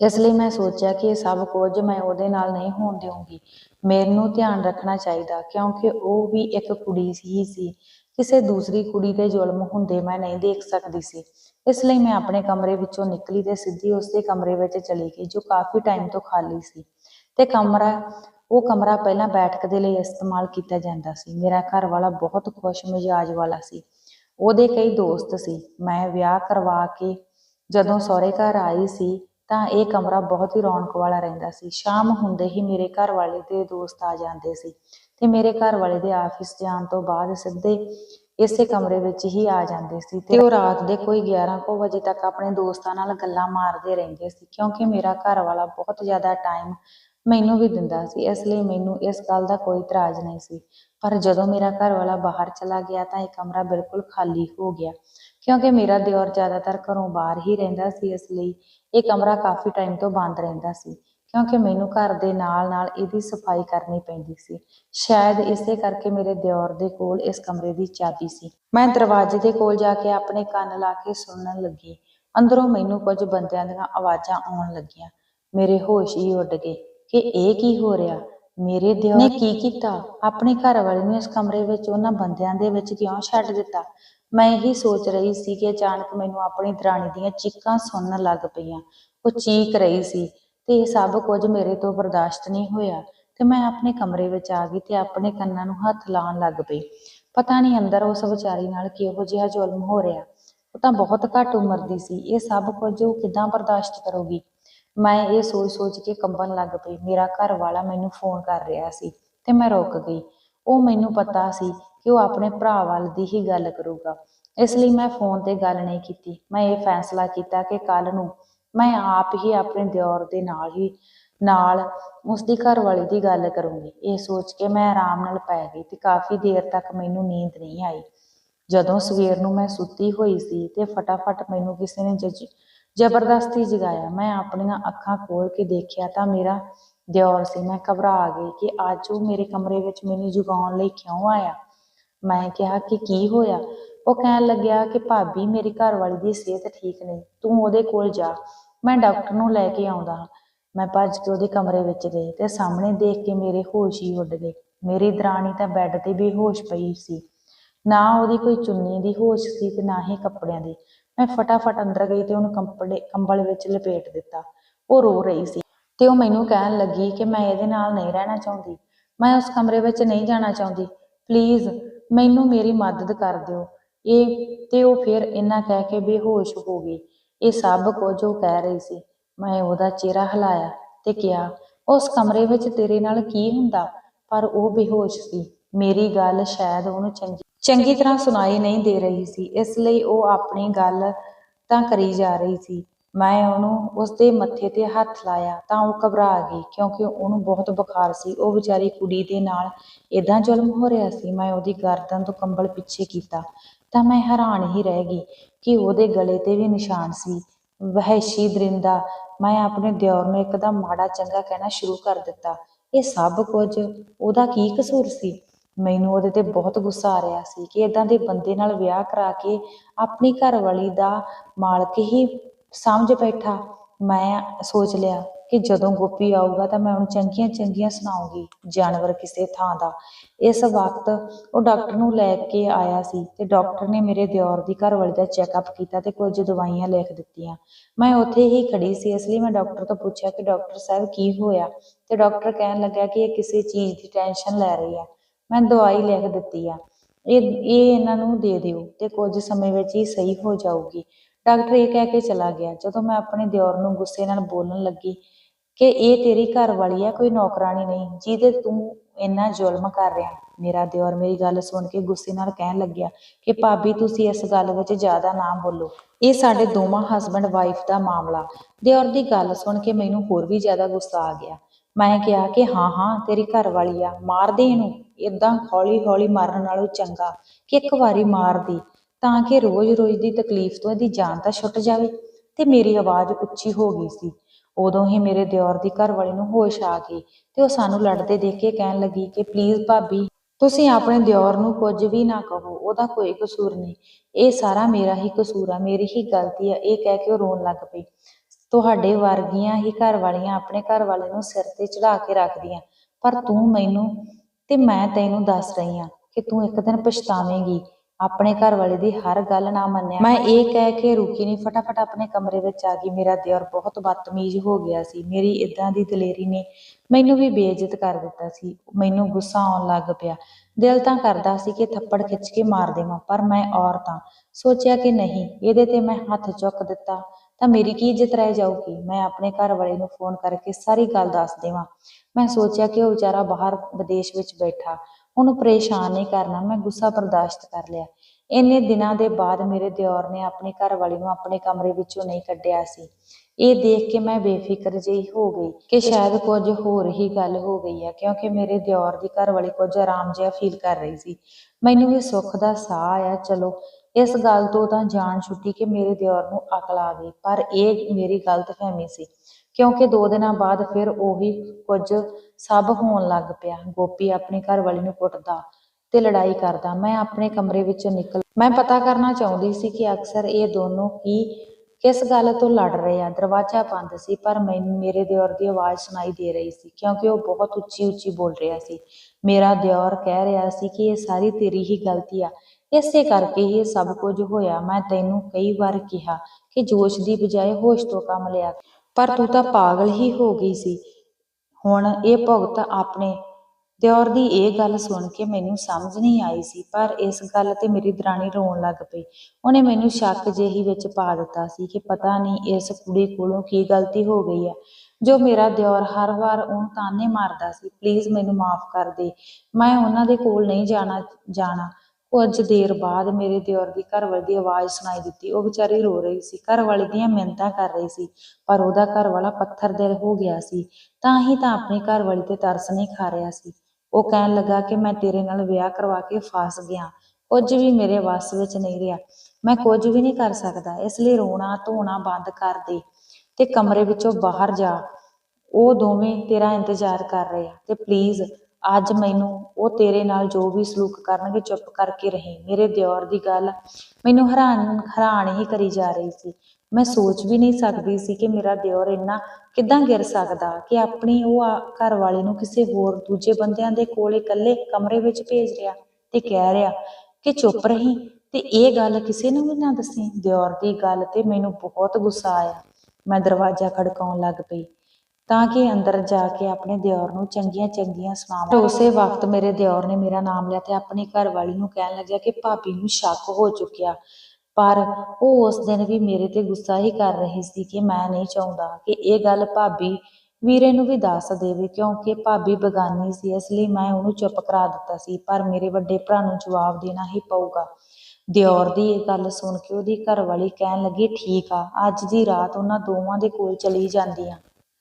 ਇਸ ਲਈ ਮੈਂ ਸੋਚਿਆ ਕਿ ਇਹ ਸਭ ਕੁਝ ਮੈਂ ਉਹਦੇ ਨਾਲ ਨਹੀਂ ਹੋਣ ਦੇਵਾਂਗੀ ਮੈਨੂੰ ਧਿਆਨ ਰੱਖਣਾ ਚਾਹੀਦਾ, ਕਿਉਂਕਿ ਉਹ ਵੀ ਇੱਕ ਕੁੜੀ ਹੀ ਸੀ। ਕਿਸੇ ਦੂਸਰੀ ਕੁੜੀ ਤੇ ਜ਼ੁਲਮ ਹੁੰਦੇ ਮੈਂ ਨਹੀਂ ਦੇਖ ਸਕਦੀ ਸੀ। ਇਸ ਲਈ ਮੈਂ ਆਪਣੇ ਕਮਰੇ ਵਿੱਚੋਂ ਨਿਕਲੀ ਤੇ ਸਿੱਧੀ ਉਸਦੇ ਕਮਰੇ ਵਿੱਚ ਚਲੀ ਗਈ, ਜੋ ਕਾਫੀ ਟਾਈਮ ਤੋਂ ਖਾਲੀ ਸੀ। ਤੇ ਕਮਰਾ, ਉਹ ਕਮਰਾ ਪਹਿਲਾਂ ਬੈਠਕ ਦੇ ਲਈ ਇਸਤੇਮਾਲ ਕੀਤਾ ਜਾਂਦਾ ਸੀ। ਮੇਰਾ ਘਰ ਵਾਲਾ ਬਹੁਤ ਖੁਸ਼ ਮਿਜਾਜ ਵਾਲਾ ਸੀ। ਉਹਦੇ ਕਈ ਦੋਸਤ ਸੀ। ਮੈਂ ਵਿਆਹ ਕਰਵਾ ਕੇ ਜਦੋਂ ਸਹੁਰੇ ਘਰ ਆਈ ਸੀ ਤਾਂ ਇਹ ਕਮਰਾ ਬਹੁਤ ਹੀ ਰੌਣਕ ਵਾਲਾ ਰਹਿੰਦਾ ਸੀ। ਸ਼ਾਮ ਹੁੰਦੇ ਹੀ ਮੇਰੇ ਘਰ ਵਾਲੇ ਦੇ ਦੋਸਤ ਆ ਜਾਂਦੇ ਸੀ ਤੇ ਮੇਰੇ ਘਰ ਵਾਲੇ ਦੇ ਆਫਿਸ ਜਾਣ ਤੋਂ ਬਾਅਦ ਸਿੱਧੇ ਇਸੇ ਕਮਰੇ ਵਿੱਚ ਹੀ ਆ ਜਾਂਦੇ ਸੀ ਤੇ ਉਹ ਰਾਤ ਦੇ ਕੋਈ 11 ਕੁ ਵਜੇ ਤੱਕ ਆਪਣੇ ਦੋਸਤਾਂ ਨਾਲ ਗੱਲਾਂ ਮਾਰਦੇ ਰਹਿੰਦੇ ਸੀ ਕਿਉਂਕਿ ਮੇਰਾ ਘਰ ਵਾਲਾ ਬਹੁਤ ਜ਼ਿਆਦਾ ਟਾਈਮ ਮੈਨੂੰ ਵੀ ਦਿੰਦਾ ਸੀ, ਇਸ ਲਈ ਮੈਨੂੰ ਇਸ ਗੱਲ ਦਾ ਕੋਈ ਇਤਰਾਜ਼ ਨਹੀਂ ਸੀ। ਪਰ ਜਦੋਂ ਮੇਰਾ ਘਰ ਵਾਲਾ ਬਾਹਰ ਚਲਾ ਗਿਆ ਤਾਂ ਇਹ ਕਮਰਾ ਬਿਲਕੁਲ ਖਾਲੀ ਹੋ ਗਿਆ ਕਿਉਂਕਿ ਮੇਰਾ ਦਿਓਰ ਜ਼ਿਆਦਾਤਰ ਘਰੋਂ ਬਾਹਰ ਹੀ ਰਹਿੰਦਾ ਸੀ, ਇਸ ਲਈ ਇਹ ਕਮਰਾ ਕਾਫੀ ਟਾਈਮ ਤੋਂ ਬੰਦ ਰਹਿੰਦਾ ਸੀ, ਕਿਉਂਕਿ ਮੈਨੂੰ ਘਰ ਦੇ ਨਾਲ ਨਾਲ ਇਹਦੀ ਸਫ਼ਾਈ ਕਰਨੀ ਪੈਂਦੀ ਸੀ। ਸ਼ਾਇਦ ਇਸੇ ਕਰਕੇ ਮੇਰੇ ਦਿਓਰ ਦੇ ਕੋਲ ਇਸ ਕਮਰੇ ਦੀ ਚਾਬੀ ਸੀ। ਮੈਂ ਦਰਵਾਜ਼ੇ ਦੇ ਕੋਲ ਜਾ ਕੇ ਆਪਣੇ ਕੰਨ ਲਾ ਕੇ ਸੁਣਨ ਲੱਗੀ। ਅੰਦਰੋਂ ਮੈਨੂੰ ਕੁਝ ਬੰਦਿਆਂ ਦੀਆਂ ਆਵਾਜ਼ਾਂ ਆਉਣ ਲੱਗੀਆਂ। ਮੇਰੇ ਹੋਸ਼ ਹੀ ਉੱਡ ਗਏ ਕਿ ਇਹ ਕੀ ਹੋ ਰਿਹਾ? ਮੇਰੇ ਦਿਓਰ ਨੇ ਕੀ ਕੀਤਾ? ਆਪਣੇ ਘਰ ਵਾਲੇ ਨੂੰ ਇਸ ਕਮਰੇ ਵਿੱਚ ਉਹਨਾਂ ਬੰਦਿਆਂ ਦੇ ਵਿੱਚ ਕਿਉਂ ਛੱਡ ਦਿੱਤਾ? ਮੈਂ ਇਹੀ ਸੋਚ ਰਹੀ ਸੀ ਕਿ ਅਚਾਨਕ ਮੈਨੂੰ ਆਪਣੀ ਦਰਾਣੀ ਦੀਆਂ ਚੀਕਾਂ ਸੁਣਨ ਲੱਗ ਪਈਆਂ। ਉਹ ਚੀਕ ਰਹੀ ਸੀ ਤੇ ਇਹ ਸਭ ਕੁਝ ਮੇਰੇ ਤੋਂ ਬਰਦਾਸ਼ਤ ਨਹੀਂ ਹੋਇਆ ਤੇ ਮੈਂ ਆਪਣੇ ਕਮਰੇ ਵਿੱਚ ਆ ਗਈ ਤੇ ਆਪਣੇ ਕੰਨਾਂ ਨੂੰ ਹੱਥ ਲਾਉਣ ਲੱਗ ਪਈ। ਪਤਾ ਨਹੀਂ ਅੰਦਰ ਉਸ ਵਿਚਾਰੀ ਨਾਲ ਕਿਹੋ ਜਿਹਾ ਜ਼ੁਲਮ ਹੋ ਰਿਹਾ। ਉਹ ਤਾਂ ਬਹੁਤ ਘੱਟ ਉਮਰ ਦੀ ਸੀ। ਇਹ ਸਭ ਕੁਝ ਉਹ ਕਿਦਾਂ ਬਰਦਾਸ਼ਤ ਕਰੂਗੀ? ਮੈਂ ਇਹ ਸੋਚ-ਸੋਚ ਕੇ ਕੰਬਣ ਲੱਗ ਪਈ। ਮੇਰਾ ਘਰ ਵਾਲਾ ਮੈਨੂੰ ਫੋਨ ਕਰ ਰਿਹਾ ਸੀ ਤੇ ਮੈਂ ਰੁਕ ਗਈ। ਉਹ ਮੈਨੂੰ ਪਤਾ ਸੀ ਕਿ ਉਹ ਆਪਣੇ ਭਰਾ ਵੱਲ ਦੀ ਹੀ ਗੱਲ ਕਰੂਗਾ। ਇਸ ਲਈ ਮੈਂ ਫੋਨ ਤੇ ਗੱਲ ਨਹੀਂ ਕੀਤੀ। ਮੈਂ ਇਹ ਫੈਸਲਾ ਕੀਤਾ ਕਿ ਕੱਲ ਨੂੰ ਮੈਂ ਆਪ ਹੀ ਆਪਣੇ ਦਿਓਰ ਦੇ ਨਾਲ ਹੀ, ਨਾਲ ਉਸ ਦੀ ਘਰ ਵਾਲੀ ਦੀ ਗੱਲ ਕਰੂੰਗੀ। ਇਹ ਸੋਚ ਕੇ ਮੈਂ ਆਰਾਮ ਨਾਲ ਪੈ ਗਈ ਤੇ ਕਾਫੀ ਦੇਰ ਤੱਕ ਮੈਨੂੰ ਨੀਂਦ ਨਹੀਂ ਆਈ। ਜਦੋਂ ਸਵੇਰ ਨੂੰ ਮੈਂ ਸੁੱਤੀ ਹੋਈ ਸੀ ਤੇ ਫਟਾਫਟ ਮੈਨੂੰ ਕਿਸੇ ਨੇ ਜਜ ਜ਼ਬਰਦਸਤੀ ਜਗਾਇਆ। ਮੈਂ ਆਪਣੀਆਂ ਅੱਖਾਂ ਖੋਲ ਕੇ ਦੇਖਿਆ ਤਾਂ ਮੇਰਾ ਦਿਓਰ ਸੀ। ਮੈਂ ਘਬਰਾ ਗਈ ਕਿ ਅੱਜ ਉਹ ਮੇਰੇ ਕਮਰੇ ਵਿੱਚ ਮੈਨੂੰ ਜਗਾਉਣ ਲਈ ਕਿਉਂ ਆਇਆ? ਮੈਂ ਕਿਹਾ ਕਿ ਕੀ ਹੋਇਆ? ਉਹ ਕਹਿਣ ਲੱਗਿਆ ਕਿ ਭਾਬੀ, ਮੇਰੀ ਘਰਵਾਲੀ ਦੀ ਸਿਹਤ ਠੀਕ ਨਹੀਂ। ਤੂੰ ਉਹਦੇ ਕੋਲ ਜਾ। ਮੈਂ ਡਾਕਟਰ ਨੂੰ ਲੈ ਕੇ ਆਉਂਦਾ ਮੈਂ ਭੱਜ ਕੇ ਉਹਦੇ ਕਮਰੇ ਵਿੱਚ ਗਈ ਤੇ ਸਾਹਮਣੇ ਦੇਖ ਕੇ ਮੇਰੇ ਹੋਸ਼ ਹੀ ਉੱਡ ਗਏ। ਮੇਰੀ ਦਰਾਣੀ ਤਾਂ ਬੈੱਡ ਤੇ ਬੇਹੋਸ਼ ਪਈ ਸੀ। ਨਾ ਉਹਦੀ ਕੋਈ ਚੁੰਨੀ ਦੀ ਹੋਸ਼ ਸੀ ਤੇ ਨਾ ਹੀ ਕੱਪੜਿਆਂ ਦੀ। ਮੈਂ ਫਟਾਫਟ ਅੰਦਰ ਗਈ ਤੇ ਉਹਨੂੰ ਕੰਪਲੇ ਕੰਬਲ ਵਿੱਚ ਲਪੇਟ ਦਿੱਤਾ। ਉਹ ਰੋ ਰਹੀ ਸੀ ਤੇ ਉਹ ਮੈਨੂੰ ਕਹਿਣ ਲੱਗੀ ਕਿ ਮੈਂ ਇਹਦੇ ਨਾਲ ਨਹੀਂ ਰਹਿਣਾ ਚਾਹੁੰਦੀ। ਮੈਂ ਉਸ ਕਮਰੇ ਵਿੱਚ ਨਹੀਂ ਜਾਣਾ ਚਾਹੁੰਦੀ। ਪਲੀਜ਼ ਮੈਨੂੰ ਮੇਰੀ ਮਦਦ ਕਰ ਦਿਓ। ਇਹ, ਤੇ ਉਹ ਫਿਰ ਇੰਨਾ ਕਹਿ ਕੇ ਬੇਹੋਸ਼ ਹੋ ਗਈ। ਇਹ ਸਭ ਕੁਝ ਉਹ ਕਹਿ ਰਹੀ ਸੀ। ਮੈਂ ਉਹਦਾ ਚਿਹਰਾ ਹਿਲਾਇਆ ਤੇ ਕਿਹਾ, ਉਸ ਕਮਰੇ ਵਿੱਚ ਤੇਰੇ ਨਾਲ ਕੀ ਹੁੰਦਾ? ਪਰ ਉਹ ਬੇਹੋਸ਼ ਸੀ। ਮੇਰੀ ਗੱਲ ਸ਼ਾਇਦ ਉਹਨੂੰ ਚੰਗੀ ਚੰਗੀ ਤਰ੍ਹਾਂ ਸੁਣਾਈ ਨਹੀਂ ਦੇ ਰਹੀ ਸੀ, ਇਸ ਲਈ ਉਹ ਆਪਣੀ ਗੱਲ ਤਾਂ ਕਰੀ ਜਾ ਰਹੀ ਸੀ। ਮੈਂ ਉਹਨੂੰ ਉਸਦੇ ਮੱਥੇ ਤੇ ਹੱਥ ਲਾਇਆ ਤਾਂ ਉਹ ਘਬਰਾ ਗਈ, ਕਿਉਂਕਿ ਉਹਨੂੰ ਬਹੁਤ ਬੁਖਾਰ ਸੀ। ਉਹ ਵਿਚਾਰੀ ਕੁੜੀ ਦੇ ਨਾਲ ਇਦਾਂ ਜ਼ੁਲਮ ਹੋ ਰਿਹਾ ਸੀ, ਮੈਂ ਉਹਦੀ ਗਰਦਨ ਤੋਂ ਕੰਬਲ ਪਿੱਛੇ ਕੀਤਾ ਤਾਂ ਮੈਂ ਹੈਰਾਨ ਹੀ ਰਹਿ ਗਈ ਕਿ ਉਹਦੇ ਗਲੇ ਤੇ ਵੀ ਨਿਸ਼ਾਨ ਸੀ। ਵਹਿਸ਼ੀ ਦਰਿੰਦਾ ਮੈਂ ਆਪਣੇ ਦਿਓਰ ਨੂੰ ਇੱਕਦਮ ਮਾੜਾ ਚੰਗਾ ਕਹਿਣਾ ਸ਼ੁਰੂ ਕਰ ਦਿੱਤਾ। ਇਹ ਸਭ ਕੁਝ ਉਹਦਾ ਕੀ ਕਸੂਰ ਸੀ? ਮੈਨੂੰ ਉਹਦੇ ਤੇ ਬਹੁਤ ਗੁੱਸਾ ਆ ਰਿਹਾ ਸੀ ਕਿ ਇਦਾਂ ਦੇ ਬੰਦੇ ਨਾਲ ਵਿਆਹ ਕਰਾ ਕੇ ਆਪਣੀ ਘਰਵਾਲੀ ਦਾ ਮਾਲਕ ਹੀ ਸਮਝ ਬੈਠਾ। ਮੈਂ ਸੋਚ ਲਿਆ ਕਿ ਜਦੋਂ ਗੋਪੀ ਆਊਗਾ ਤਾਂ ਮੈਂ ਉਹਨੂੰ ਚੰਗੀਆਂ ਚੰਗੀਆਂ ਸੁਣਾਉਂਗੀ ਜਾਨਵਰ ਕਿਸੇ ਥਾਂ ਦਾ। ਇਸ ਵਕਤ ਉਹ ਡਾਕਟਰ ਨੂੰ ਲੈ ਕੇ ਆਇਆ ਸੀ ਤੇ ਡਾਕਟਰ ਨੇ ਮੇਰੇ ਦਿਓਰ ਦੀ ਘਰਵਾਲੀ ਦਾ ਚੈੱਕਅਪ ਕੀਤਾ ਤੇ ਕੁਝ ਦਵਾਈਆਂ ਲਿਖ ਦਿੱਤੀਆਂ। ਮੈਂ ਉੱਥੇ ਹੀ ਖੜੀ ਸੀ, ਇਸ ਲਈ ਮੈਂ ਡਾਕਟਰ ਤੋਂ ਪੁੱਛਿਆ ਕਿ ਡਾਕਟਰ ਸਾਹਿਬ ਕੀ ਹੋਇਆ? ਤੇ ਡਾਕਟਰ ਕਹਿਣ ਲੱਗਾ ਕਿ ਇਹ ਕਿਸੇ ਚੀਜ਼ ਦੀ ਟੈਨਸ਼ਨ ਲੈ ਰਹੀ ਹੈ। ਮੈਂ ਦਵਾਈ ਲਿਖ ਦਿੱਤੀ ਆ। ਇਹ ਇਹ ਇਹਨਾਂ ਨੂੰ ਦੇ ਦਿਓ ਤੇ ਕੁਝ ਸਮੇਂ ਵਿੱਚ ਹੀ ਸਹੀ ਹੋ ਜਾਊਗੀ। ਡਾਕਟਰ ਇਹ ਕਹਿ ਕੇ ਚਲਾ ਗਿਆ। ਜਦੋਂ ਮੈਂ ਆਪਣੇ ਦਿਓਰ ਨੂੰ ਗੁੱਸੇ ਨਾਲ ਬੋਲਣ ਲੱਗੀ ਕਿ ਇਹ ਤੇਰੀ ਘਰ ਵਾਲੀ ਆ, ਕੋਈ ਨੌਕਰਾਨੀ ਨਹੀਂ, ਜਿਹਦੇ ਤੂੰ ਇੰਨਾ ਜ਼ੁਲਮ ਕਰ ਰਿਹਾ। ਮੇਰਾ ਦਿਓਰ ਮੇਰੀ ਗੱਲ ਸੁਣ ਕੇ ਗੁੱਸੇ ਨਾਲ ਕਹਿਣ ਲੱਗਿਆ ਕਿ ਭਾਬੀ, ਤੁਸੀਂ ਇਸ ਗੱਲ ਵਿੱਚ ਜ਼ਿਆਦਾ ਨਾ ਬੋਲੋ। ਇਹ ਸਾਡੇ ਦੋਵਾਂ ਹਸਬੰਡ ਵਾਈਫ ਦਾ ਮਾਮਲਾ। ਦਿਓਰ ਦੀ ਗੱਲ ਸੁਣ ਕੇ ਮੈਨੂੰ ਹੋਰ ਵੀ ਜ਼ਿਆਦਾ ਗੁੱਸਾ ਆ ਗਿਆ। ਮੈਂ ਕਿਹਾ ਕਿ ਹਾਂ ਹਾਂ, ਤੇਰੀ ਘਰ ਵਾਲੀ ਆ, ਮਾਰ ਦੇ ਇਹਨੂੰ। ਇਦਾਂ ਹੌਲੀ ਹੌਲੀ ਮਾਰਨ ਨਾਲੋਂ ਚੰਗਾ ਕਿ ਇੱਕ ਵਾਰੀ ਮਾਰ ਤਾਂ ਕਿ ਰੋਜ਼-ਰੋਜ਼ ਦੀ ਤਕਲੀਫ ਤੋਂ ਇਹਦੀ ਜਾਨ ਤਾਂ ਛੁੱਟ ਜਾਵੇ। ਤੇ ਮੇਰੀ ਆਵਾਜ਼ ਉੱਚੀ ਹੋ ਗਈ ਸੀ। ਉਦੋਂ ਹੀ ਮੇਰੇ ਦਿਓਰ ਦੀ ਘਰ ਵਾਲੀ ਨੂੰ ਹੋਸ਼ ਆ ਗਈ ਤੇ ਉਹ ਸਾਨੂੰ ਲੜਦੇ ਦੇਖ ਕੇ ਕਹਿਣ ਲੱਗੀ ਕਿ ਪਲੀਜ਼ ਭਾਬੀ, ਤੁਸੀਂ ਆਪਣੇ ਦਿਓਰ ਨੂੰ ਕੁਝ ਵੀ ਨਾ ਕਹੋ, ਉਹਦਾ ਕੋਈ ਕਸੂਰ ਨਹੀਂ। ਇਹ ਸਾਰਾ ਮੇਰਾ ਹੀ ਕਸੂਰ ਆ, ਮੇਰੀ ਹੀ ਗਲਤੀ ਆ। ਇਹ ਕਹਿ ਕੇ ਉਹ ਰੋਣ ਲੱਗ ਪਈ। ਤੁਹਾਡੇ ਵਰਗੀਆਂ ਹੀ ਘਰ ਵਾਲੀਆਂ ਆਪਣੇ ਘਰ ਵਾਲੇ ਨੂੰ ਸਿਰ ਤੇ ਚੜਾ ਕੇ ਰੱਖਦੀਆਂ, ਪਰ ਤੂੰ ਮੈਨੂੰ ਤੇ ਮੈਂ ਤੈਨੂੰ ਦੱਸ ਰਹੀ ਹਾਂ ਕਿ ਤੂੰ ਇੱਕ ਦਿਨ ਪਛਤਾਵੇਂਗੀ। ਆਪਣੇ ਘਰ ਵਾਲੇ ਦੀ ਹਰ ਗੱਲ ਨਾ ਮੰਨਿਆ ਮੈਂ ਇਹ ਕਹਿ ਕੇ ਰੁਕੀ ਨਹੀਂ ਫਟਾਫਟ ਆਪਣੇ ਕਮਰੇ ਵਿੱਚ ਆ ਗਈ ਮੇਰਾ ਦਿਓਰ। ਬਹੁਤ ਬਦਤਮੀਜ਼ ਹੋ ਗਿਆ ਸੀ। ਮੇਰੀ ਇਦਾਂ ਦੀ ਦਲੇਰੀ ਨੇ ਮੈਨੂੰ ਵੀ ਬੇਇੱਜ਼ਤ ਕਰ ਦਿੱਤਾ ਸੀ। ਮੈਨੂੰ ਗੁੱਸਾ ਆਉਣ ਲੱਗ ਪਿਆ। ਦਿਲ ਤਾਂ ਕਰਦਾ ਸੀ ਕਿ ਥੱਪੜ ਖਿੱਚ ਕੇ ਮਾਰ ਦੇਵਾਂ ਪਰ ਮੈਂ ਔਰਤ ਸੋਚਿਆ ਕਿ ਨਹੀਂ ਇਹਦੇ ਤੇ ਮੈਂ ਹੱਥ ਚੁੱਕ ਦਿੱਤਾ। ਤਾਂ ਮੇਰੀ ਕੀ ਇੱਜ਼ਤ ਰਹਿ ਜਾਊਗੀ? ਮੈਂ ਆਪਣੇ ਘਰ ਵਾਲੇ ਨੂੰ ਫੋਨ ਕਰਕੇ ਸਾਰੀ ਗੱਲ ਦੱਸ ਦੇਵਾਂ। ਮੈਂ ਸੋਚਿਆ ਕਿ ਉਹ ਵਿਚਾਰਾ ਬਾਹਰ ਵਿਦੇਸ਼ ਵਿੱਚ ਬੈਠਾ। ਉਹਨੂੰ ਪਰੇਸ਼ਾਨ ਨਹੀਂ ਕਰਨਾ, ਮੈਂ ਗੁੱਸਾ ਬਰਦਾਸ਼ਤ ਕਰ ਲਿਆ। ਇੰਨੇ ਦਿਨਾਂ ਦੇ ਬਾਅਦ ਮੇਰੇ ਦਿਓਰ ਨੇ ਆਪਣੇ ਘਰ ਵਾਲੀ ਨੂੰ ਆਪਣੇ ਕਮਰੇ ਵਿੱਚੋਂ ਨਹੀਂ ਕੱਢਿਆ ਸੀ। ਇਹ ਦੇਖ ਕੇ ਮੈਂ ਬੇਫਿਕਰ ਜਿਹੀ ਹੋ ਗਈ ਕਿ ਸ਼ਾਇਦ ਕੁਝ ਹੋਰ ਹੀ ਗੱਲ ਹੋ ਗਈ ਹੈ ਕਿਉਂਕਿ ਮੇਰੇ ਦਿਓਰ ਦੀ ਘਰ ਵਾਲੀ ਕੁਝ ਆਰਾਮ ਜਿਹਾ ਫੀਲ ਕਰ ਰਹੀ ਸੀ। ਮੈਨੂੰ ਵੀ ਸੁੱਖ ਦਾ ਸਾਹ ਆਇਆ, ਚਲੋ ਇਸ ਗੱਲ ਤੋਂ ਤਾਂ ਜਾਨ ਛੁੱਟੀ ਕਿ ਮੇਰੇ ਦਿਓਰ ਨੂੰ ਅਕਲ ਆ ਗਈ, ਪਰ ਇਹ ਮੇਰੀ ਗਲਤਫਹਿਮੀ ਸੀ। ਕਿਉਂਕਿ ਦੋ ਦਿਨਾਂ ਬਾਅਦ ਫਿਰ ਉਹੀ ਕੁਝ ਸਭ ਹੋਣ ਲੱਗ ਪਿਆ। ਗੋਪੀ ਆਪਣੀ ਘਰ ਵਾਲੀ ਨੂੰ ਕੁੱਟਦਾ ਤੇ ਲੜਾਈ ਕਰਦਾ। ਮੈਂ ਆਪਣੇ ਕਮਰੇ ਵਿੱਚੋਂ ਨਿਕਲ ਮੈਂ ਪਤਾ ਕਰਨਾ ਚਾਹੁੰਦੀ ਸੀ ਕਿ ਅਕਸਰ ਇਹ ਦੋਨੋਂ ਕੀ ਕਿਸ ਗੱਲ ਤੋਂ ਲੜ ਰਹੇ ਆ। ਦਰਵਾਜ਼ਾ ਬੰਦ ਸੀ, ਪਰ ਮੈਨੂੰ ਮੇਰੇ ਦਿਓਰ ਦੀ ਆਵਾਜ਼ ਸੁਣਾਈ ਦੇ ਰਹੀ ਸੀ, ਕਿਉਂਕਿ ਉਹ ਬਹੁਤ ਉੱਚੀ ਉੱਚੀ ਬੋਲ ਰਿਹਾ ਸੀ। ਮੇਰਾ ਦਿਓਰ ਕਹਿ ਰਿਹਾ ਸੀ ਕਿ ਇਹ ਸਾਰੀ ਤੇਰੀ ਹੀ ਗਲਤੀ ਆ। ਇਸੇ ਕਰਕੇ ਹੀ ਇਹ ਸਭ ਕੁਝ ਹੋਇਆ। ਮੈਂ ਤੈਨੂੰ ਕਈ ਵਾਰ ਕਿਹਾ ਕਿ ਜੋਸ਼ ਦੀ ਬਜਾਏ ਹੋਸ਼ ਤੋਂ ਕੰਮ ਲਿਆ ਪਰ ਤੂੰ ਤਾਂ ਪਾਗਲ ਹੀ ਹੋ ਗਈ ਸੀ। ਹੁਣ ਇਹ ਭੁਗਤ ਆਪਣੇ ਦਿਓਰ ਦੀ ਇਹ ਗੱਲ ਸੁਣ ਕੇ ਮੈਨੂੰ ਸਮਝ ਨਹੀਂ ਆਈ ਸੀ, ਪਰ ਇਸ ਗੱਲ ਤੇ ਮੇਰੀ ਦਰਾਣੀ ਰੋਣ ਲੱਗ ਪਈ। ਉਹਨੇ ਮੈਨੂੰ ਸ਼ੱਕ ਜਿਹੀ ਵਿੱਚ ਪਾ ਦਿੱਤਾ ਸੀ ਕਿ ਪਤਾ ਨਹੀਂ ਇਸ ਕੁੜੀ ਕੋਲੋਂ ਕੀ ਗਲਤੀ ਹੋ ਗਈ ਹੈ ਜੋ ਮੇਰਾ ਦਿਓਰ ਹਰ ਵਾਰ ਉਹਨੂੰ ਤਾਨੇ ਮਾਰਦਾ ਸੀ ਪਲੀਜ਼ ਮੈਨੂੰ ਮਾਫ ਕਰ ਦੇ। ਮੈਂ ਉਹਨਾਂ ਦੇ ਕੋਲ ਨਹੀਂ ਜਾਣਾ ਜਾਣਾ। ਕੁਝ ਦੇਰ ਬਾਅਦ ਮੇਰੇ ਦਿਓਰ ਦੀ ਘਰਵਾਲੀ ਦੀ ਆਵਾਜ਼ ਸੁਣਾਈ ਦਿੱਤੀ। ਉਹ ਵਿਚਾਰੀ ਰੋ ਰਹੀ ਸੀ। ਘਰਵਾਲੀ ਦੀਆਂ ਮਿੰਨਤਾਂ ਕਰ ਰਹੀ ਸੀ, ਪਰ ਉਹਦਾ ਘਰਵਾਲਾ ਪੱਥਰ ਦਿਲ ਹੋ ਗਿਆ ਸੀ। ਤਾਂ ਹੀ ਤਾਂ ਆਪਣੀ ਘਰਵਾਲੀ ਤੇ ਤਰਸ ਨਹੀਂ ਖਾ ਰਿਹਾ ਸੀ। ਉਹ ਕਹਿਣ ਲੱਗਾ ਕਿ ਮੈਂ ਤੇਰੇ ਨਾਲ ਵਿਆਹ ਕਰਵਾ ਕੇ ਫਸ ਗਿਆ। ਕੁਝ ਵੀ ਮੇਰੇ ਵੱਸ ਵਿੱਚ ਨਹੀਂ ਰਿਹਾ। ਮੈਂ ਕੁਝ ਵੀ ਨਹੀਂ ਕਰ ਸਕਦਾ। ਇਸ ਲਈ ਰੋਣਾ, ਧੋਣਾ ਬੰਦ ਕਰ ਦੇ ਤੇ ਕਮਰੇ ਵਿੱਚੋਂ ਬਾਹਰ ਜਾ। ਉਹ ਦੋਵੇਂ ਤੇਰਾ ਇੰਤਜ਼ਾਰ ਕਰ ਰਹੇ ਆ। ਤੇ ਪਲੀਜ਼ ਅੱਜ ਮੈਨੂੰ ਉਹ ਤੇਰੇ ਨਾਲ ਜੋ ਵੀ ਸਲੂਕ ਕਰਨਗੇ, ਚੁੱਪ ਕਰਕੇ ਰਹੀ। ਮੇਰੇ ਦਿਓਰ ਦੀ ਗੱਲ ਮੈਨੂੰ ਹੈਰਾਨ ਹੈਰਾਨ ਹੀ ਕਰੀ ਜਾ ਰਹੀ ਸੀ। ਮੈਂ ਸੋਚ ਵੀ ਨਹੀਂ ਸਕਦੀ ਸੀ ਕਿ ਮੇਰਾ ਦਿਓਰ ਇੰਨਾ ਕਿੱਦਾਂ ਗਿਰ ਸਕਦਾ, ਕਿ ਆਪਣੀ ਉਹ ਆ- ਘਰ ਵਾਲੇ ਨੂੰ ਕਿਸੇ ਹੋਰ ਦੂਜੇ ਬੰਦਿਆਂ ਦੇ ਕੋਲ ਇਕੱਲੇ ਕਮਰੇ ਵਿੱਚ ਭੇਜ ਰਿਹਾ ਤੇ ਕਹਿ ਰਿਹਾ ਕਿ ਚੁੱਪ ਰਹੀ। ਤੇ ਇਹ ਗੱਲ ਕਿਸੇ ਨੂੰ ਵੀ ਨਾ ਦੱਸੀ। ਦਿਓਰ ਦੀ ਗੱਲ ਤੇ ਮੈਨੂੰ ਬਹੁਤ ਗੁੱਸਾ ਆਇਆ। ਮੈਂ ਦਰਵਾਜ਼ਾ ਖੜਕਾਉਣ ਲੱਗ ਪਈ। ਤਾਂ ਕਿ ਅੰਦਰ ਜਾ ਕੇ ਆਪਣੇ ਦਿਓਰ ਨੂੰ ਚੰਗੀਆਂ ਚੰਗੀਆਂ ਸੁਣਾਵਾਂ ਉਸੇ ਵਕਤ ਮੇਰੇ ਦਿਓਰ ਨੇ ਮੇਰਾ ਨਾਮ ਲਿਆ ਤੇ ਆਪਣੀ ਘਰਵਾਲੀ ਨੂੰ ਕਹਿਣ ਲੱਗਿਆ ਕਿ ਭਾਬੀ ਨੂੰ ਸ਼ੱਕ ਹੋ ਚੁੱਕਿਆ। ਪਰ ਉਹ ਉਸ ਦਿਨ ਵੀ ਮੇਰੇ ਤੇ ਗੁੱਸਾ ਹੀ ਕਰ ਰਹੀ ਸੀ ਕਿ ਮੈਂ ਨਹੀਂ ਚਾਹੁੰਦਾ ਕਿ ਇਹ ਗੱਲ ਭਾਬੀ ਵੀਰੇ ਨੂੰ ਵੀ ਦੱਸ ਦੇਵੇ, ਕਿਉਂਕਿ ਭਾਬੀ ਬਗਾਨੀ ਸੀ, ਇਸ ਲਈ ਮੈਂ ਉਹਨੂੰ ਚੁੱਪ ਕਰਾ ਦਿੱਤਾ ਸੀ। ਪਰ ਮੇਰੇ ਵੱਡੇ ਭਰਾ ਨੂੰ ਜਵਾਬ ਦੇਣਾ ਹੀ ਪਊਗਾ। ਦਿਓਰ ਦੀ ਇਹ ਗੱਲ ਸੁਣ ਕੇ ਉਹਦੀ ਘਰਵਾਲੀ ਕਹਿਣ ਲੱਗੀ, ਠੀਕ ਆ, ਅੱਜ ਦੀ ਰਾਤ ਉਹਨਾਂ ਦੋਵਾਂ ਦੇ ਕੋਲ ਚਲੀ ਜਾਂਦੀ ਆ।